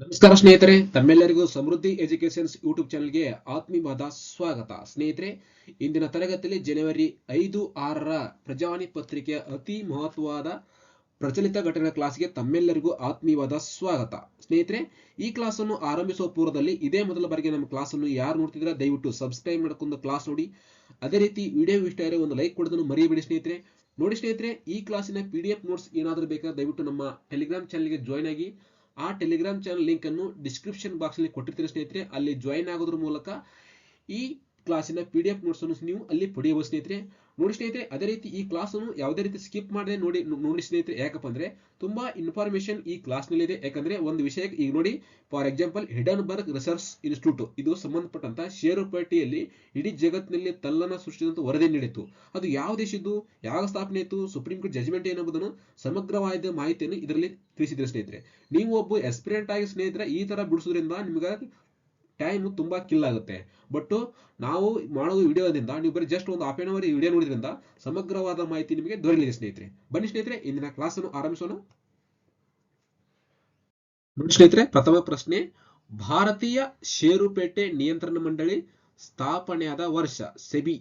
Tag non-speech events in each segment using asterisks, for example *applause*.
ನಮಸ್ಕಾರ ಸ್ನೇಹಿತರೆ, ತಮ್ಮೆಲ್ಲರಿಗೂ ಸಮೃದ್ಧಿ ಎಜುಕೇಶನ್ಸ್ ಯೂಟ್ಯೂಬ್ ಚಾನಲ್ಗೆ ಆತ್ಮೀಯವಾದ ಸ್ವಾಗತ. ಸ್ನೇಹಿತರೆ, ಇಂದಿನ ತರಗತಿಯಲ್ಲಿ ಜನವರಿ ಐದು ಆರರ ಪ್ರಜಾವಾಣಿ ಪತ್ರಿಕೆಯ ಅತಿ ಮಹತ್ವವಾದ ಪ್ರಚಲಿತ ಘಟನೆ ಕ್ಲಾಸ್ಗೆ ತಮ್ಮೆಲ್ಲರಿಗೂ ಆತ್ಮೀಯವಾದ ಸ್ವಾಗತ. ಸ್ನೇಹಿತರೆ, ಈ ಕ್ಲಾಸ್ ಅನ್ನು ಆರಂಭಿಸುವ ಪೂರ್ವದಲ್ಲಿ ಇದೇ ಮೊದಲ ಬಾರಿಗೆ ನಮ್ಮ ಕ್ಲಾಸ್ ಅನ್ನು ಯಾರು ನೋಡ್ತಿದ್ರೆ ದಯವಿಟ್ಟು ಸಬ್ಸ್ಕ್ರೈಬ್ ಮಾಡ್ಕೊಂಡು ಕ್ಲಾಸ್ ನೋಡಿ. ಅದೇ ರೀತಿ ವಿಡಿಯೋ ಇಷ್ಟ ಇರೋ ಒಂದು ಲೈಕ್ ಕೊಡೋದನ್ನು ಮರೆಯಬೇಡಿ ಸ್ನೇಹಿತರೆ. ನೋಡಿ ಸ್ನೇಹಿತರೆ, ಈ ಕ್ಲಾಸಿನ ಪಿ ಡಿ ನೋಟ್ಸ್ ಏನಾದರೂ ಬೇಕಾದ್ರೆ ದಯವಿಟ್ಟು ನಮ್ಮ ಟೆಲಿಗ್ರಾಮ್ ಚಾನಲ್ಗೆ ಜಾಯ್ನ್ ಆಗಿ ಆ ಟೆಲಿಗ್ರಾಮ್ ಚಾನಲ್ ಲಿಂಕ್ ಅನ್ನು ಡಿಸ್ಕ್ರಿಪ್ಷನ್ ಬಾಕ್ಸ್ ಅಲ್ಲಿ ಕೊಟ್ಟಿರ್ತೀನಿ ಸ್ನೇಹಿತರೆ. ಅಲ್ಲಿ ಜಾಯಿನ್ ಆಗೋದ್ರ ಮೂಲಕ ಈ ಕ್ಲಾಸಿನ ಪಿ ಡಿ ಎಫ್ ನೋಟ್ಸ್ ಅನ್ನು ನೀವು ಅಲ್ಲಿ ಪಡೆಯಬಹುದು ಸ್ನೇಹಿತರೆ. ನೋಡಿ ಸ್ನೇಹಿತರೆ, ಅದೇ ರೀತಿ ಈ ಕ್ಲಾಸ್ ಅನ್ನು ಯಾವುದೇ ರೀತಿ ಸ್ಕಿಪ್ ಮಾಡದೆ ನೋಡಿ ನೋಡಿ ಸ್ನೇಹಿತರೆ, ಯಾಕಪ್ಪ ಅಂದ್ರೆ ತುಂಬಾ ಇನ್ಫಾರ್ಮೇಶನ್ ಈ ಕ್ಲಾಸ್ನಲ್ಲಿ ಇದೆ ಯಾಕಂದ್ರೆ ಒಂದು ವಿಷಯ ಈಗ ನೋಡಿ for example Hindenburg research institute ಇದು ಸಂಬಂಧಪಟ್ಟಂತ ಷೇರುಪೇಟೆಯಲ್ಲಿ ಇಡೀ ಜಗತ್ತಿನಲ್ಲಿ ತಲ್ಲನ ಸೃಷ್ಟಿಸಿದಂತ ವರದಿ ನೀಡಿತು ಅದು ಯಾವ ದೇಶದ್ದು ಯಾವ ಸ್ಥಾಪನೆ ಆಯಿತು ಸುಪ್ರೀಂ ಕೋರ್ಟ್ ಜಜ್ಮೆಂಟ್ ಏನೆಂಬುದನ್ನು ಸಮಗ್ರವಾದ ಮಾಹಿತಿಯನ್ನು ಇದರಲ್ಲಿ ತಿಳಿಸಿದ್ರೆ ಸ್ನೇಹಿತರೆ. ನೀವು ಒಬ್ಬ ಎಸ್ಪಿರೆಂಟ್ ಆಗಿ ಸ್ನೇಹಿತರೆ, ಈ ತರ ಬಿಡಿಸೋದ್ರಿಂದ ನಿಮ್ಗೆ ಟೈಮ್ ತುಂಬಾ ಕಿಲ್ ಆಗುತ್ತೆ. ಬಟ್ ನಾವು ಮಾಡೋದು ವಿಡಿಯೋದಿಂದ, ನೀವು ಬರೀ ಜಸ್ಟ್ ಒಂದು ಹಾಫ್ ಆನ್ ಅವರ್ ವಿಡಿಯೋ ನೋಡಿದ್ರಿಂದ ಸಮಗ್ರವಾದ ಮಾಹಿತಿ ನಿಮಗೆ ದೊರೆಯಲಿದೆ ಸ್ನೇಹಿತರೆ. ಬನ್ನಿ ಸ್ನೇಹಿತರೆ, ಇಂದಿನ ಕ್ಲಾಸ್ ಅನ್ನು ಆರಂಭಿಸೋಣ. ನೋಡಿ ಸ್ನೇಹಿತರೆ, ಪ್ರಥಮ ಪ್ರಶ್ನೆ, ಭಾರತೀಯ ಷೇರುಪೇಟೆ ನಿಯಂತ್ರಣ ಮಂಡಳಿ ಸ್ಥಾಪನೆಯಾದ ವರ್ಷ, SEBI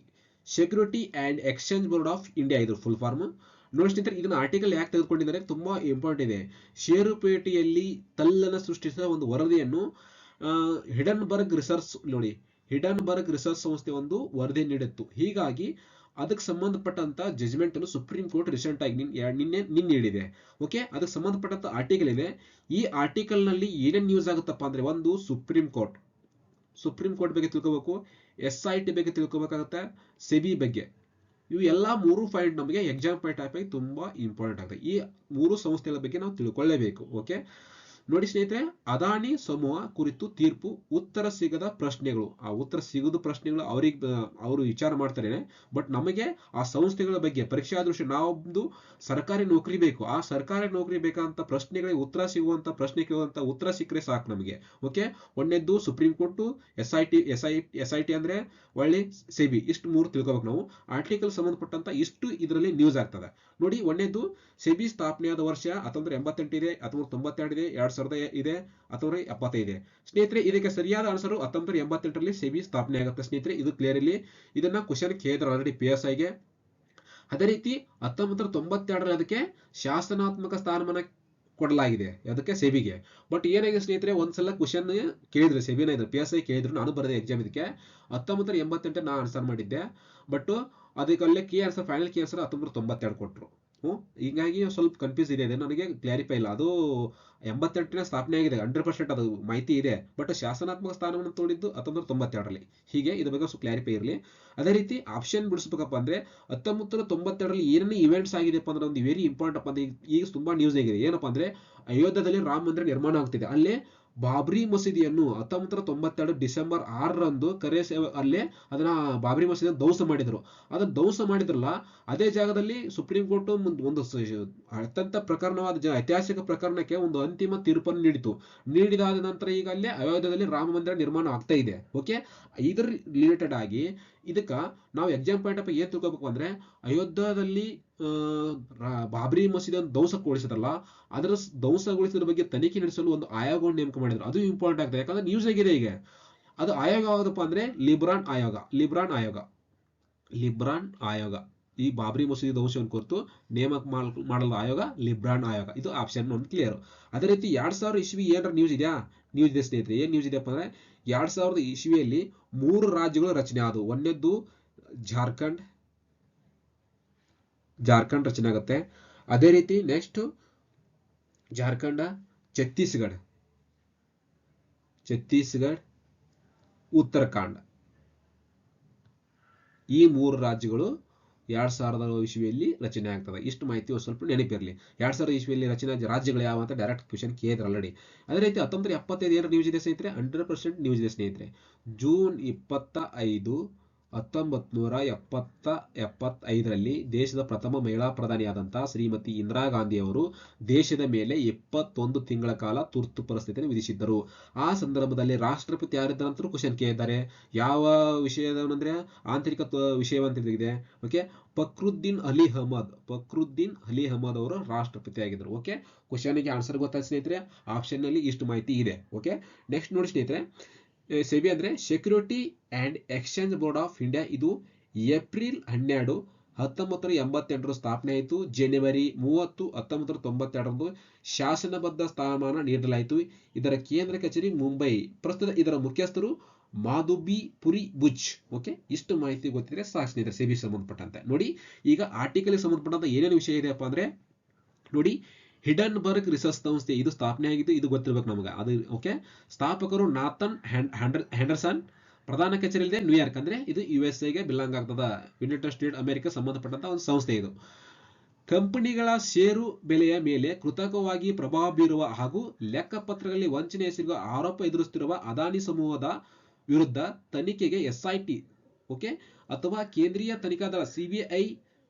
security and exchange board of India ಇದು ಫುಲ್ ಫಾರ್ಮ್ ನೋಡಿ ಸ್ನೇಹಿತರೆ, ಇದನ್ನ ಆರ್ಟಿಕಲ್ ಯಾಕೆ ತೆಗೆದುಕೊಂಡಿದ್ದಾರೆ, ತುಂಬಾ ಇಂಪಾರ್ಟೆಂಟ್ ಇದೆ. ಷೇರುಪೇಟೆಯಲ್ಲಿ ತಲ್ಲನ ಸೃಷ್ಟಿಸಿದ ಒಂದು ವರದಿಯನ್ನು ಹಿಡನ್ಬರ್ಗ್ ರಿಸರ್ಚ್ ನೋಡಿ ಹಿಡನ್ಬರ್ಗ್ ರಿಸರ್ಚ್ ಸಂಸ್ಥೆ ಒಂದು ವರದಿ ನೀಡಿತ್ತು. ಹೀಗಾಗಿ, ಅದಕ್ಕೆ ಸಂಬಂಧಪಟ್ಟಂತ ಜಜ್ಮೆಂಟ್ ಅನ್ನು ಸುಪ್ರೀಂ ಕೋರ್ಟ್ ರೀಸೆಂಟ್ ಆಗಿ ನಿನ್ನೆ ನಿನ್ನೆ ನೀಡಿದೆ. ಓಕೆ ಅದಕ್ಕೆ ಸಂಬಂಧಪಟ್ಟಂತ ಆರ್ಟಿಕಲ್ ಇದೆ ಈ ಆರ್ಟಿಕಲ್ನಲ್ಲಿ ಏನೇನ್ ನ್ಯೂಸ್ ಆಗುತ್ತಪ್ಪ ಅಂದ್ರೆ ಒಂದು ಸುಪ್ರೀಂ ಕೋರ್ಟ್ ಸುಪ್ರೀಂ ಕೋರ್ಟ್ ಬಗ್ಗೆ ತಿಳ್ಕೋಬೇಕು ಎಸ್ ಐ ಟಿ ಬಗ್ಗೆ ತಿಳ್ಕೋಬೇಕಾಗತ್ತೆ ಸೆಬಿ ಬಗ್ಗೆ. ಇವು ಎಲ್ಲಾ ಮೂರು ಪಾಯಿಂಟ್ ನಮಗೆ ಎಕ್ಸಾಮ್ ಪಾಯಿಂಟ್ ಆಗಿ ತುಂಬಾ ಇಂಪಾರ್ಟೆಂಟ್ ಆಗುತ್ತೆ. ಈ ಮೂರು ಸಂಸ್ಥೆಗಳ ಬಗ್ಗೆ ನಾವು ತಿಳ್ಕೊಳ್ಳೇಬೇಕು. ಓಕೆ ನೋಡಿ ಸ್ನೇಹಿತರೆ ಅದಾನಿ ಸಮೂಹ ಕುರಿತು ತೀರ್ಪು, ಉತ್ತರ ಸಿಗದ ಪ್ರಶ್ನೆಗಳು. ಆ ಉತ್ತರ ಸಿಗದ ಪ್ರಶ್ನೆಗಳು ಅವ್ರಿಗೆ ಅವರು ವಿಚಾರ ಮಾಡ್ತಾರೆ. ಬಟ್ ನಮಗೆ ಆ ಸಂಸ್ಥೆಗಳ ಬಗ್ಗೆ, ಪರೀಕ್ಷಾ ದೃಷ್ಟಿ, ನಾವೊಂದು ಸರ್ಕಾರಿ ನೌಕರಿ ಬೇಕು. ಆ ಸರ್ಕಾರಿ ನೌಕರಿ ಬೇಕಂತ ಪ್ರಶ್ನೆಗಳಿಗೆ ಉತ್ತರ ಸಿಗುವಂತ, ಪ್ರಶ್ನೆ ಕೇಳುವಂತ ಉತ್ತರ ಸಿಕ್ಕರೆ ಸಾಕು ನಮಗೆ. Okay? ಒಂದೆದ್ದು supreme court S I T S I S I T ಅಂದ್ರೆ ಒಳ್ಳೆ ಸೆಬಿ ಇಷ್ಟು ಮೂರು ತಿಳ್ಕೋಬೇಕು ನಾವು. ಆರ್ಟಿಕಲ್ ಸಂಬಂಧಪಟ್ಟಂತ ಇಷ್ಟು ಇದರಲ್ಲಿ ನ್ಯೂಸ್ ಆಗ್ತದೆ. ನೋಡಿ, ಒಂದೇದು ಸೆಬಿ ಸ್ಥಾಪನೆಯಾದ ವರ್ಷ ಹತ್ತೊಂಬತ್ತು ಎಂಬತ್ತೆಂಟು ಇದೆ ಹತ್ತೊಂಬತ್ತು ತೊಂಬತ್ತೆರಡು ಇದೆ ಎರಡ್ ಸಾವಿರದ ಇದೆ ಹತ್ತೊಂಬತ್ತು ಎಪ್ಪತ್ತೈದು. ಸ್ನೇಹಿತರೆ, ಇದಕ್ಕೆ ಸರಿಯಾದ ಆನ್ಸರ್ ಹತ್ತೊಂಬತ್ತು ಎಂಬತ್ತೆಂಟರಲ್ಲಿ ಸೆಬಿ ಸ್ಥಾಪನೆ ಆಗುತ್ತೆ ಸ್ನೇಹಿತರೆ. ಇದು ಕ್ಲಿಯರ್ ಇಲ್ಲಿ. ಇದನ್ನ ಕ್ವಶನ್ ಕೇಳಿದ್ರು ಆಲ್ರೆಡಿ ಪಿ ಎಸ್ ಐಗೆ ಅದೇ ರೀತಿ ಹತ್ತೊಂಬತ್ತರ ತೊಂಬತ್ತೆರಡರಲ್ಲಿ ಅದಕ್ಕೆ ಶಾಸನಾತ್ಮಕ ಸ್ಥಾನಮಾನ ಕೊಡಲಾಗಿದೆ, ಅದಕ್ಕೆ ಸೆಬಿಗೆ. ಬಟ್ ಏನಾಗಿದೆ ಸ್ನೇಹಿತರೆ, ಒಂದ್ಸಲ ಕ್ವಶನ್ ಕೇಳಿದ್ರು, ಸೆಬಿನ ಇದ್ರು ಪಿ ಎಸ್ ಐ ಕೇಳಿದ್ರು, ನಾನು ಬರೆದೆ ಎಕ್ಸಾಮ್ ಇದಕ್ಕೆ. ಹತ್ತೊಂಬತ್ತರ ಎಂಬತ್ತೆಂಟು ನಾನು ಆನ್ಸರ್ ಮಾಡಿದ್ದೆ. ಬಟ್ ಅದಕ್ಕೆ ಅಲ್ಲೇ ಆನ್ಸರ್ ಫೈನಲ್ ಕೀ ಆನ್ಸರ್ ಹತ್ತೊಂಬತ್ತು ತೊಂಬತ್ತೆರಡು ಕೊಟ್ಟರು ಹ್ಞೂ ಹೀಗಾಗಿ ಸ್ವಲ್ಪ ಕನ್ಫ್ಯೂಸ್ ಇದೆ. ಅದೇ ನನಗೆ ಕ್ಲಾರಿಫೈ ಇಲ್ಲ. ಅದು ಎಂಬತ್ತೆಂಟನೇ ಸ್ಥಾಪನೆ ಆಗಿದೆ. ಹಂಡ್ರೆಡ್ ಪರ್ಸೆಂಟ್ ಅದು ಮಾಹಿತಿ ಇದೆ. ಬಟ್ ಶಾಸನಾತ್ಮಕ ಸ್ಥಾನವನ್ನು ತೋಡಿದ್ದು ಹತ್ತೊಂಬತ್ತು ತೊಂಬತ್ತೆರಡರಲ್ಲಿ. ಹೀಗೆ ಇದು ಬಗ್ಗೆ ಸ್ವಲ್ಪ ಕ್ಲಾರಿಫೈ ಇರಲಿ. ಅದೇ ರೀತಿ ಆಪ್ಷನ್ ಬಿಡಿಸ್ಬೇಕಪ್ಪ ಅಂದರೆ ಹತ್ತೊಂಬತ್ತು ತೊಂಬತ್ತೆರಡರಲ್ಲಿ ಏನೇನು ಇವೆಂಟ್ಸ್ ಆಗಿದೆಪ್ಪ ಅಂದ್ರೆ ಒಂದು ವೆರಿ ಇಂಪಾರ್ಟೆಂಟ್ ಅಪ್ಪ ಈಗ ತುಂಬ ನ್ಯೂಸ್ ಆಗಿದೆ. ಏನಪ್ಪ ಅಂದರೆ ಅಯೋಧ್ಯದಲ್ಲಿ ರಾಮ ಮಂದಿರ ನಿರ್ಮಾಣ ಆಗ್ತಿದೆ. ಅಲ್ಲೇ ಬಾಬ್ರಿ ಮಸೀದಿಯನ್ನು ಹತ್ತೊಂಬತ್ತರ ತೊಂಬತ್ತೆರಡು ಡಿಸೆಂಬರ್ ಆರರಂದು ಕರೆ ಅಲ್ಲೇ ಅದನ್ನ ಬಾಬ್ರಿ ಮಸೀದಿಯನ್ನು ಧ್ವಂಸ ಮಾಡಿದ್ರು. ಅದನ್ನ ಧ್ವಂಸ ಮಾಡಿದ್ರಲ್ಲ, ಅದೇ ಜಾಗದಲ್ಲಿ ಸುಪ್ರೀಂ ಕೋರ್ಟ್ ಒಂದು ಅತ್ಯಂತ ಪ್ರಕರಣವಾದ ಐತಿಹಾಸಿಕ ಪ್ರಕರಣಕ್ಕೆ ಒಂದು ಅಂತಿಮ ತೀರ್ಪನ್ನು ನೀಡಿತು. ನೀಡಿದಾದ ನಂತರ ಈಗ ಅಲ್ಲೇ ಅಯೋಧ್ಯದಲ್ಲಿ ರಾಮ ಮಂದಿರ ನಿರ್ಮಾಣ ಆಗ್ತಾ ಇದೆ. ಓಕೆ ಇದರ ರಿಲೇಟೆಡ್ ಆಗಿ ಇದಕ್ಕ ನಾವು ಎಕ್ಸಾಮ್ ಪಾಯಿಂಟ್ ಆಫ್ ಏನ್ ತಿಳ್ಕೊಬೇಕು ಅಂದ್ರೆ ಅಯೋಧ್ಯದಲ್ಲಿ ಬಾಬ್ರಿ ಮಸೀದಿಯನ್ನು ಧ್ವಂಸಗೊಳಿಸಿದ್ರಲ್ಲ ಅದರ ಧ್ವಂಸಗೊಳಿಸಿದ ಬಗ್ಗೆ ತನಿಖೆ ನಡೆಸಲು ಒಂದು ಆಯೋಗ ನೇಮಕ ಮಾಡಿದ್ರು. ಅದು ಇಂಪಾರ್ಟೆಂಟ್ ಆಗ್ತದೆ. ಯಾಕಂದ್ರೆ ನ್ಯೂಸ್ ಆಗಿದೆ ಈಗ. ಅದು ಆಯೋಗ ಯಾವುದಪ್ಪ ಅಂದ್ರೆ ಲಿಬ್ರಾನ್ ಆಯೋಗ. ಲಿಬ್ರಾನ್ ಆಯೋಗ. ಲಿಬ್ರಾನ್ ಆಯೋಗ. ಈ ಬಾಬ್ರಿ ಮಸೀದಿ ಧ್ವಂಸವನ್ನು ಕುರಿತು ನೇಮಕ ಮಾಡಲು ಆಯೋಗ ಲಿಬ್ರಾನ್ ಆಯೋಗ. ಇದು ಆಪ್ಷನ್ ಒಂದು ಕ್ಲಿಯರ್ ಅದೇ ರೀತಿ ಎರಡ್ ಸಾವಿರ ಇಸ್ವಿ ಏನಾರ ನ್ಯೂಸ್ ಇದೆಯಾ? ನ್ಯೂಸ್ ಇದೆ ಸ್ನೇಹಿತರೆ. ಏನ್ ನ್ಯೂಸ್ ಇದೆಯಪ್ಪ ಅಂದ್ರೆ ಎರಡ್ ಸಾವಿರದ ಇಸ್ವಿಯಲ್ಲಿ ಮೂರು ರಾಜ್ಯಗಳು ರಚನೆ ಆದವು ಒಂದನೇದ್ದು ಜಾರ್ಖಂಡ್. ಜಾರ್ಖಂಡ್ ರಚನೆ ಆಗುತ್ತೆ. ಅದೇ ರೀತಿ ನೆಕ್ಸ್ಟ್ ಜಾರ್ಖಂಡ, ಛತ್ತೀಸ್ಗಢ. ಛತ್ತೀಸ್ಗಢ, ಉತ್ತರಾಖಂಡ. ಈ ಮೂರು ರಾಜ್ಯಗಳು ಎರಡ್ ಸಾವಿರದ ಇಸ್ವಿಯಲ್ಲಿ ರಚನೆ ಆಗ್ತದೆ. ಇಷ್ಟು ಮಾಹಿತಿ ಸ್ವಲ್ಪ ನೆನಪಿರಲಿ. ಎರಡ್ ಸಾವಿರದ ಇಸ್ವಿಯಲ್ಲಿ ರಚನೆ ರಾಜ್ಯಗಳು ಯಾವ ಅಂತ ಡೈರೆಕ್ಟ್ ಕ್ವಶನ್ ಕೇಳಿದ್ರೆ ಆಲ್ರೆಡಿ ಅದೇ ರೀತಿ ಹತ್ತೊಂಬತ್ತು ಎಪ್ಪತ್ತೈದು ಏನು ನ್ಯೂಸ್ ಇದೆ ಸ್ನೇಹಿತರೆ ಹಂಡ್ರೆಡ್ ಪರ್ಸೆಂಟ್ ನ್ಯೂಸ್ ಇದೆ ಸ್ನೇಹಿತರೆ. ಜೂನ್ ಇಪ್ಪತ್ತ ಐದು ಹತ್ತೊಂಬತ್ ನೂರ ಎಪ್ಪತ್ತ ಎಪ್ಪತ್ತೈದರಲ್ಲಿ ದೇಶದ ಪ್ರಥಮ ಮಹಿಳಾ ಪ್ರಧಾನಿಯಾದಂತಹ ಶ್ರೀಮತಿ ಇಂದಿರಾ ಗಾಂಧಿ ಅವರು ದೇಶದ ಮೇಲೆ ಇಪ್ಪತ್ತೊಂದು ತಿಂಗಳ ಕಾಲ ತುರ್ತು ಪರಿಸ್ಥಿತಿಯನ್ನು ವಿಧಿಸಿದ್ದರು. ಆ ಸಂದರ್ಭದಲ್ಲಿ ರಾಷ್ಟ್ರಪತಿ ಯಾರಿದ್ದಾರೆ ಅಂತ ಕ್ವಶನ್ ಕೇಳಿದ್ದಾರೆ. ಯಾವ ವಿಷಯದಂದ್ರೆ ಆಂತರಿಕ ವಿಷಯವಂತಿದೆ ಓಕೆ ಫಕ್ರುದ್ದೀನ್ ಅಲಿ ಅಹಮದ್, ಫಕ್ರುದ್ದೀನ್ ಅಲಿ ಅಹಮದ್ ಅವರು ರಾಷ್ಟ್ರಪತಿ ಆಗಿದ್ದರು. ಓಕೆ ಕ್ವಶನ್ಗೆ ಆನ್ಸರ್ ಗೊತ್ತಾಯ್ತು ಸ್ನೇಹಿತರೆ. ಆಪ್ಷನ್ನಲ್ಲಿ ಇಷ್ಟು ಮಾಹಿತಿ ಇದೆ. ಓಕೆ ನೆಕ್ಸ್ಟ್ ನೋಡಿ ಸ್ನೇಹಿತರೆ. ಸೆಬಿ ಅಂದ್ರೆ security and exchange board of India ಇದು ಏಪ್ರಿಲ್ ಹನ್ನೆರಡು ಹತ್ತೊಂಬತ್ತು ಎಂಬತ್ತೆಂಟರ ಸ್ಥಾಪನೆ ಆಯಿತು. ಜನವರಿ ಮೂವತ್ತು ಹತ್ತೊಂಬತ್ತು ತೊಂಬತ್ತೆರಡರಂದು ಶಾಸನಬದ್ಧ ಸ್ಥಾನಮಾನ ನೀಡಲಾಯಿತು. ಇದರ ಕೇಂದ್ರ ಕಚೇರಿ ಮುಂಬೈ. ಪ್ರಸ್ತುತ ಇದರ ಮುಖ್ಯಸ್ಥರು ಮಾಧುಬಿ ಪುರಿ ಬುಜ್ ಓಕೆ ಇಷ್ಟು ಮಾಹಿತಿ ಗೊತ್ತಿದ್ರೆ ಸಾಕು ಸೇಬಿ ಸೆಬಿ ಸಂಬಂಧಪಟ್ಟಂತೆ. ನೋಡಿ, ಈಗ ಆರ್ಟಿಕಲ್ ಸಂಬಂಧಪಟ್ಟಂತ ಏನೇನು ವಿಷಯ ಇದೆಯಪ್ಪ ಅಂದ್ರೆ, ನೋಡಿ ಹಿಡನ್ಬರ್ಗ್ ರಿಸರ್ಚ್ ಸಂಸ್ಥೆ ಇದು ಸ್ಥಾಪನೆ ಆಗಿದ್ದು ಇದು ಗೊತ್ತಿರ್ಬೇಕು ನಮಗೆ. ಅದು ಓಕೆ ಸ್ಥಾಪಕರು ನಾಥನ್ ಹ್ಯಾಂಡರ್, ಹ್ಯಾಂಡರ್ಸನ್. ಪ್ರಧಾನ ಕಚೇರಿ ಇದೆ ನ್ಯೂಯಾರ್ಕ್ ಅಂದ್ರೆ ಇದು ಯು ಎಸ್ ಎಗೆ ಬಿಲಾಂಗ್ ಆಗ್ತದ. ಯುನೈಟೆಡ್ ಸ್ಟೇಟ್ ಅಮೆರಿಕ ಸಂಬಂಧಪಟ್ಟಂತ ಒಂದು ಸಂಸ್ಥೆ ಇದು. ಕಂಪನಿಗಳ ಷೇರು ಬೆಲೆಯ ಮೇಲೆ ಕೃತಕವಾಗಿ ಪ್ರಭಾವ ಬೀರುವ ಹಾಗೂ ಲೆಕ್ಕಪತ್ರಗಳಲ್ಲಿ ವಂಚನೆ ಎಸಗಿರುವ ಆರೋಪ ಎದುರಿಸುತ್ತಿರುವ ಅದಾನಿ ಸಮೂಹದ ವಿರುದ್ಧ ತನಿಖೆಗೆ ಎಸ್ಐಟಿ ಓಕೆ ಅಥವಾ ಕೇಂದ್ರೀಯ ತನಿಖಾ ದಳ ಸಿಬಿಐ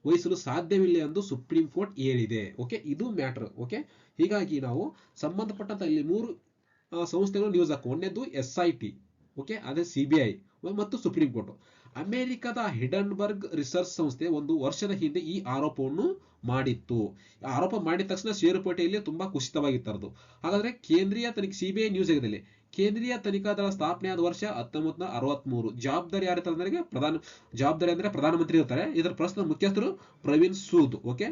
ವಹಿಸಲು ಸಾಧ್ಯವಿಲ್ಲ ಎಂದು ಸುಪ್ರೀಂ ಕೋರ್ಟ್ ಹೇಳಿದೆ. ಓಕೆ, ಇದು ಮ್ಯಾಟರ್. ಓಕೆ, ಹೀಗಾಗಿ ನಾವು ಸಂಬಂಧಪಟ್ಟಂತ ಇಲ್ಲಿ ಮೂರು ಸಂಸ್ಥೆಗಳು ನ್ಯೂಸ್ ಹಾಕು ಒಂದೇದು ಎಸ್ ಐ ಟಿ ಓಕೆ, ಅದೇ ಸಿ ಬಿ ಐ ಮತ್ತು ಸುಪ್ರೀಂ ಕೋರ್ಟ್. ಅಮೆರಿಕದ ಹಿಡನ್ಬರ್ಗ್ ರಿಸರ್ಚ್ ಸಂಸ್ಥೆ ಒಂದು ವರ್ಷದ ಹಿಂದೆ ಈ ಆರೋಪವನ್ನು ಮಾಡಿತ್ತು. ಆರೋಪ ಮಾಡಿದ ತಕ್ಷಣ ಷೇರುಪೇಟೆಯಲ್ಲಿ ತುಂಬಾ ಕುಸಿತವಾಗಿತ್ತರದು ಹಾಗಾದ್ರೆ ಕೇಂದ್ರೀಯ ತನಿಖೆ, ಸಿಬಿಐ ನ್ಯೂಸ್ ಆಗಿದೆ ಕೇಂದ್ರೀಯ ತನಿಖಾ ದಳ ಸ್ಥಾಪನೆಯಾದ ವರ್ಷ ಹತ್ತೊಂಬತ್ತು ನೂರ ಅರವತ್ಮೂರು. ಜವಾಬ್ದಾರಿ ಯಾರಿರ್ತಾರೆ ಅಂದ್ರೆ ಪ್ರಧಾನ, ಜವಾಬ್ದಾರಿ ಅಂದ್ರೆ ಪ್ರಧಾನಮಂತ್ರಿ ಇರ್ತಾರೆ. ಇದರ ಪ್ರಶ್ನೆ ಮುಖ್ಯಸ್ಥರು Praveen Sood okay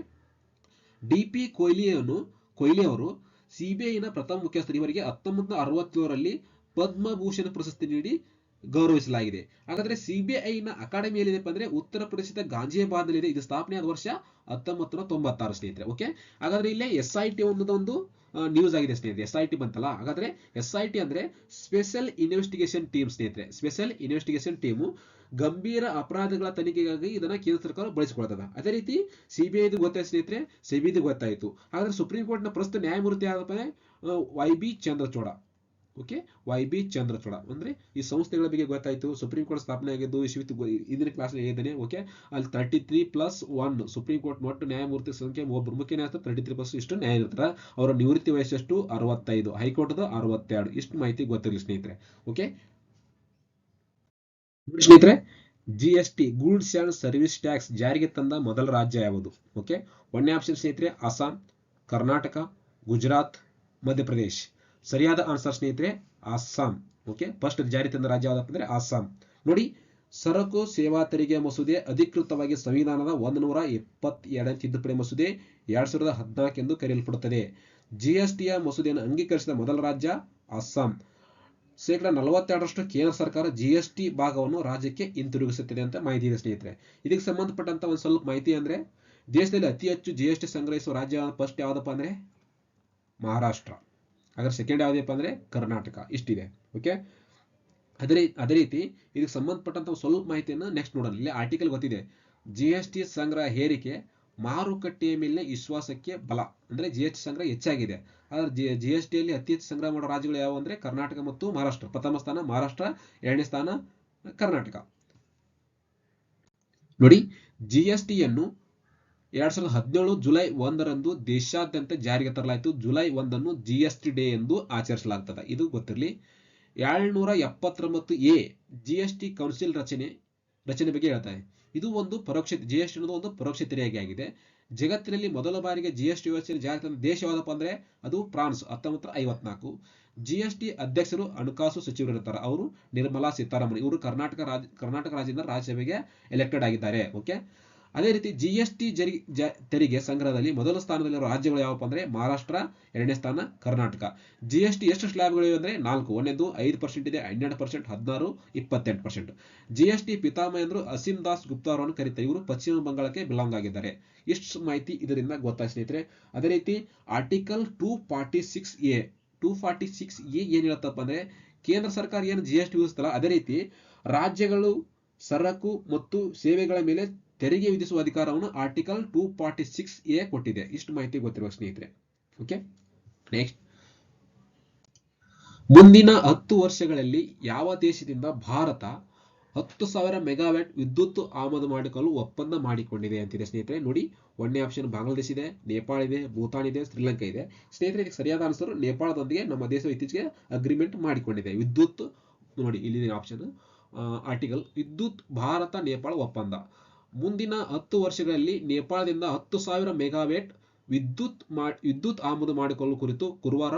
D P ಕೊಹ್ಲಿಯನ್ನು, Kohli ಅವರು ಸಿಬಿಐನ ಪ್ರಥಮ ಮುಖ್ಯಸ್ಥರು. ಇವರಿಗೆ ಹತ್ತೊಂಬತ್ತು ಅರವತ್ತೇಳರಲ್ಲಿ ಪದ್ಮಭೂಷಣ ಪ್ರಶಸ್ತಿ ನೀಡಿ ಗೌರವಿಸಲಾಗಿದೆ. ಹಾಗಾದ್ರೆ ಸಿಬಿಐನ ಅಕಾಡೆಮಿ ಎಲ್ಲಿದೆಪ್ಪ ಅಂದ್ರೆ ಉತ್ತರ ಪ್ರದೇಶದ ಗಾಂಜಿಯಾಬಾದ್ನಲ್ಲಿದೆ ಇದು ಸ್ಥಾಪನೆಯಾದ ವರ್ಷ ಹತ್ತೊಂಬತ್ತು ನೂರ ತೊಂಬತ್ತಾರು ಸ್ನೇಹಿತರೆ ಓಕೆ ಹಾಗಾದ್ರೆ ಇಲ್ಲೇ ಎಸ್ ಐ ಟಿ ಒಂದು ನ್ಯೂಸ್ ಆಗಿದೆ ಸ್ನೇಹಿತರೆ ಎಸ್ ಐ ಟಿ ಬಂತಲ್ಲ? ಹಾಗಾದ್ರೆ ಎಸ್ ಐ ಟಿ ಅಂದ್ರೆ ಸ್ಪೆಷಲ್ ಇನ್ವೆಸ್ಟಿಗೇಷನ್ ಟೀಮ್ ಸ್ನೇಹಿತರೆ. ಸ್ಪೆಷಲ್ ಇನ್ವೆಸ್ಟಿಗೇಷನ್ ಟೀಮು ಗಂಭೀರ ಅಪರಾಧಗಳ ತನಿಖೆಗಾಗಿ ಇದನ್ನ ಕೇಂದ್ರ ಸರ್ಕಾರ ಬಳಸಿಕೊಳ್ತದ ಅದೇ ರೀತಿ ಸಿಬಿಐದು ಗೊತ್ತಾಯ್ತು ಸ್ನೇಹಿತರೆ ಸಿಬಿಐದು ಗೊತ್ತಾಯ್ತು. ಹಾಗಾದ್ರೆ ಸುಪ್ರೀಂ ಕೋರ್ಟ್ನ ಪ್ರಸ್ತುತ ನ್ಯಾಯಮೂರ್ತಿ ಯಾರಪ್ಪ Y B Chandrachud. Okay? Y B Chandrachud. ಅಂದ್ರೆ ಈ ಸಂಸ್ಥೆಗಳ ಬಗ್ಗೆ ಗೊತ್ತಾಯ್ತು. ಸುಪ್ರೀಂ ಕೋರ್ಟ್ ಸ್ಥಾಪನೆ ಆಗಿದ್ದು ಇಸ್ವಿತ್ ಇಂದಿನ ಕ್ಲಾಸ್ ಹೇಳಿದ್ದೇನೆ ಓಕೆ ಅಲ್ಲಿ thirty three plus one supreme court ಒಟ್ಟು ನ್ಯಾಯಮೂರ್ತಿ ಸಂಖ್ಯೆ ಒಬ್ಬರು ಮುಖ್ಯ ನ್ಯಾಯ ತರ್ಟಿ ತ್ರೀ ಪ್ಲಸ್ ಇಷ್ಟು ನ್ಯಾಯ ಇರ್ತಾರೆ ಅವರ ನಿವೃತ್ತಿ ವಯಸ್ಸೆಷ್ಟು ಅರವತ್ತೈದು. ಹೈಕೋರ್ಟ್ ಅರವತ್ತೆರಡು. ಇಷ್ಟು ಮಾಹಿತಿ ಗೊತ್ತಿರಲಿ ಸ್ನೇಹಿತರೆ ಓಕೆ ಸ್ನೇಹಿತರೆ G S T goods and service tax ಜಾರಿಗೆ ತಂದ ಮೊದಲ ರಾಜ್ಯ ಯಾವುದು? ಓಕೆ ಒಂದನೇ ಆಪ್ಷನ್ ಸ್ನೇಹಿತರೆ, ಅಸ್ಸಾಂ, ಕರ್ನಾಟಕ, ಗುಜರಾತ್, ಮಧ್ಯಪ್ರದೇಶ್. ಸರಿಯಾದ ಆನ್ಸರ್ ಸ್ನೇಹಿತರೆ ಅಸ್ಸಾಂ ಓಕೆ ಫಸ್ಟ್ ಜಾರಿ ತಂದ ರಾಜ್ಯ ಯಾವ್ದಪ್ಪ ಅಂದ್ರೆ ಅಸ್ಸಾಂ ನೋಡಿ, ಸರಕು ಸೇವಾ ತೆರಿಗೆ ಮಸೂದೆ ಅಧಿಕೃತವಾಗಿ ಸಂವಿಧಾನದ ಒಂದು ನೂರ ತಿದ್ದುಪಡಿ ಮಸೂದೆ ಎರಡ್ ಸಾವಿರದ ಹದಿನಾಲ್ಕು ಎಂದು ಕರೆಯಲ್ಪಡುತ್ತದೆ. ಜಿಎಸ್ಟಿಯ ಮಸೂದೆಯನ್ನು ಅಂಗೀಕರಿಸಿದ ಮೊದಲ ರಾಜ್ಯ ಅಸ್ಸಾಂ ಶೇಕಡ ನಲವತ್ತೆರಡರಷ್ಟು ಕೇಂದ್ರ ಸರ್ಕಾರ ಜಿಎಸ್ಟಿ ಭಾಗವನ್ನು ರಾಜ್ಯಕ್ಕೆ ಹಿಂತಿರುಗಿಸುತ್ತದೆ ಅಂತ ಮಾಹಿತಿ ಇದೆ ಸ್ನೇಹಿತರೆ. ಇದಕ್ಕೆ ಸಂಬಂಧಪಟ್ಟಂತ ಒಂದು ಸ್ವಲ್ಪ ಮಾಹಿತಿ ಅಂದ್ರೆ, ದೇಶದಲ್ಲಿ ಅತಿ ಹೆಚ್ಚು ಜಿಎಸ್ಟಿ ಸಂಗ್ರಹಿಸುವ ರಾಜ್ಯ ಫಸ್ಟ್ ಯಾವುದಪ್ಪ ಅಂದ್ರೆ, ಮಹಾರಾಷ್ಟ್ರ. ಹಾಗಾದ್ರೆ ಸೆಕೆಂಡ್ ಯಾವ್ದಪ್ಪ ಅಂದ್ರೆ ಕರ್ನಾಟಕ. ಇಷ್ಟಿದೆ. ಓಕೆ ಅದೇ ಅದೇ ರೀತಿ ಇದಕ್ಕೆ ಸಂಬಂಧಪಟ್ಟಂತ ಸ್ವಲ್ಪ ಮಾಹಿತಿಯನ್ನು ನೆಕ್ಸ್ಟ್ ನೋಡೋಣ. ಇಲ್ಲಿ ಆರ್ಟಿಕಲ್ ಗೊತ್ತಿದೆ. ಜಿಎಸ್ಟಿ ಸಂಗ್ರಹ ಹೇರಿಕೆ, ಮಾರುಕಟ್ಟೆಯ ಮೇಲೆ ವಿಶ್ವಾಸಕ್ಕೆ ಬಲ. ಅಂದ್ರೆ ಟಿ ಸಂಗ್ರಹ ಹೆಚ್ಚಾಗಿದೆ. ಆದ್ರೆ ಜಿ ಜಿ ಎಸ್ ಟಿಯಲ್ಲಿ ಅತಿ ಹೆಚ್ಚು ಸಂಗ್ರಹ ಮಾಡೋ ರಾಜ್ಯಗಳು ಯಾವುವು ಅಂದ್ರೆ ಕರ್ನಾಟಕ ಮತ್ತು ಮಹಾರಾಷ್ಟ್ರ. ಪ್ರಥಮ ಸ್ಥಾನ ಮಹಾರಾಷ್ಟ್ರ, ಎರಡನೇ ಸ್ಥಾನ ಕರ್ನಾಟಕ. ನೋಡಿ ಜಿ ಎಸ್ ಟಿಯನ್ನು ಎರಡ್ ಸಾವಿರದ ಹದಿನೇಳು ಜುಲೈ ಒಂದರಂದು ದೇಶಾದ್ಯಂತ ಜಾರಿಗೆ ತರಲಾಯಿತು. ಜುಲೈ ಒಂದನ್ನು ಜಿ ಎಸ್ ಟಿ ಡೇ ಎಂದು ಆಚರಿಸಲಾಗ್ತದೆ. ಇದು ಗೊತ್ತಿರಲಿ ಏಳ್ನೂರ ಎಪ್ಪತ್ತೊಂಬತ್ತು A G S T council ರಚನೆ ರಚನೆ ಬಗ್ಗೆ ಹೇಳ್ತಾರೆ ಇದು. ಒಂದು ಪರೋಕ್ಷ, ಜಿ ಎಸ್ ಟಿ ಅನ್ನೋದು ಒಂದು ಪರೋಕ್ಷ ತೆರಿಗೆ ಆಗಿದೆ. ಜಗತ್ತಿನಲ್ಲಿ ಮೊದಲ ಬಾರಿಗೆ ಜಿ ಎಸ್ ಟಿ ವ್ಯವಸ್ಥೆ ಜಾರಿ ತಂದ ದೇಶ ಯಾವುದಪ್ಪ ಅಂದ್ರೆ ಅದು ಫ್ರಾನ್ಸ್ ಹತ್ತೊಂಬತ್ತು ಐವತ್ನಾಲ್ಕು. ಜಿ ಎಸ್ ಟಿ ಅಧ್ಯಕ್ಷರು ಹಣಕಾಸು ಸಚಿವರು ಇರ್ತಾರೆ. ಅವರು ನಿರ್ಮಲಾ ಸೀತಾರಾಮನ್, ಇವರು ಕರ್ನಾಟಕ ರಾಜ್ಯ ಕರ್ನಾಟಕ ರಾಜ್ಯದಿಂದ ರಾಜ್ಯಸಭೆಗೆ ಎಲೆಕ್ಟೆಡ್ ಆಗಿದ್ದಾರೆ. ಓಕೆ ಅದೇ ರೀತಿ ಜಿ ಎಸ್ ಟಿ ಜರಿ, ಜ- ತೆರಿಗೆ ಸಂಗ್ರಹದಲ್ಲಿ ಮೊದಲ ಸ್ಥಾನದಲ್ಲಿರುವ ರಾಜ್ಯಗಳು ಯಾವಪ್ಪ ಅಂದ್ರೆ ಮಹಾರಾಷ್ಟ್ರ, ಎರಡನೇ ಸ್ಥಾನ ಕರ್ನಾಟಕ. ಜಿ ಎಸ್ ಟಿ ಎಷ್ಟು ಸ್ಲ್ಯಾಬ್ಗಳಿವೆ ಅಂದ್ರೆ ನಾಲ್ಕು. ಒಂದೇದು ಐದು ಪರ್ಸೆಂಟ್ ಇದೆ, ಹನ್ನೆರಡು ಪರ್ಸೆಂಟ್ ಹದಿನಾರು, ಇಪ್ಪತ್ತೆಂಟು ಪರ್ಸೆಂಟ್ ಜಿ ಎಸ್ ಟಿ ಪಿತಾಮಹ ಎಂದ್ರು ಅಸೀಂ ದಾಸ್ ಗುಪ್ತಾ ಅವರನ್ನು ಕರೀತಾರೆ ಇವರು ಪಶ್ಚಿಮ ಬಂಗಾಳಕ್ಕೆ ಬಿಲಾಂಗ್ ಆಗಿದ್ದಾರೆ. ಇಷ್ಟು ಮಾಹಿತಿ ಇದರಿಂದ ಗೊತ್ತಾಯ್ತು ಸ್ನೇಹಿತರೆ. ಅದೇ ರೀತಿ article two forty six A two forty six A ಏನ್ ಹೇಳುತ್ತಪ್ಪ ಅಂದ್ರೆ ಕೇಂದ್ರ ಸರ್ಕಾರ ಏನು ಜಿ ಎಸ್ ಟಿ ವಿಧಿಸ್ತಲ್ಲ ಅದೇ ರೀತಿ ರಾಜ್ಯಗಳು ಸರಕು ಮತ್ತು ಸೇವೆಗಳ ಮೇಲೆ ತೆರಿಗೆ ವಿಧಿಸುವ ಅಧಿಕಾರವನ್ನು article two forty six A ಕೊಟ್ಟಿದೆ. ಇಷ್ಟು ಮಾಹಿತಿ ಗೊತ್ತಿರುವ ಸ್ನೇಹಿತರೆ. ಓಕೆ ನೆಕ್ಸ್ಟ್ ಮುಂದಿನ ಹತ್ತು ವರ್ಷಗಳಲ್ಲಿ ಯಾವ ದೇಶದಿಂದ ಭಾರತ ಹತ್ತು ಸಾವಿರ ಮೆಗಾವ್ಯಾಟ್ ವಿದ್ಯುತ್ ಆಮದು ಮಾಡಿಕೊಳ್ಳಲು ಒಪ್ಪಂದ ಮಾಡಿಕೊಂಡಿದೆ ಅಂತಿದೆ ಸ್ನೇಹಿತರೆ. ನೋಡಿ ಒಂದನೇ ಆಪ್ಷನ್ ಬಾಂಗ್ಲಾದೇಶ ಇದೆ, ನೇಪಾಳ ಇದೆ, ಭೂತಾನ್ ಇದೆ, ಶ್ರೀಲಂಕಾ ಇದೆ. ಸ್ನೇಹಿತರೆ, ಇದಕ್ಕೆ ಸರಿಯಾದ ಆನ್ಸರ್ ನೇಪಾಳದೊಂದಿಗೆ ನಮ್ಮ ದೇಶ ಇತ್ತೀಚೆಗೆ ಅಗ್ರಿಮೆಂಟ್ ಮಾಡಿಕೊಂಡಿದೆ. ವಿದ್ಯುತ್, ನೋಡಿ ಇಲ್ಲಿ ಆಪ್ಷನ್ ಆರ್ಟಿಕಲ್ ವಿದ್ಯುತ್ ಭಾರತ, ನೇಪಾಳ ಒಪ್ಪಂದ. ಮುಂದಿನ ಹತ್ತು ವರ್ಷಗಳಲ್ಲಿ ನೇಪಾಳದಿಂದ ಹತ್ತು ಸಾವಿರ ಮೆಗಾವ್ಯಾಟ್ ವಿದ್ಯುತ್ ಮಾ ವಿದ್ಯುತ್ ಆಮದು ಮಾಡಿಕೊಳ್ಳುವ ಕುರಿತು ಗುರುವಾರ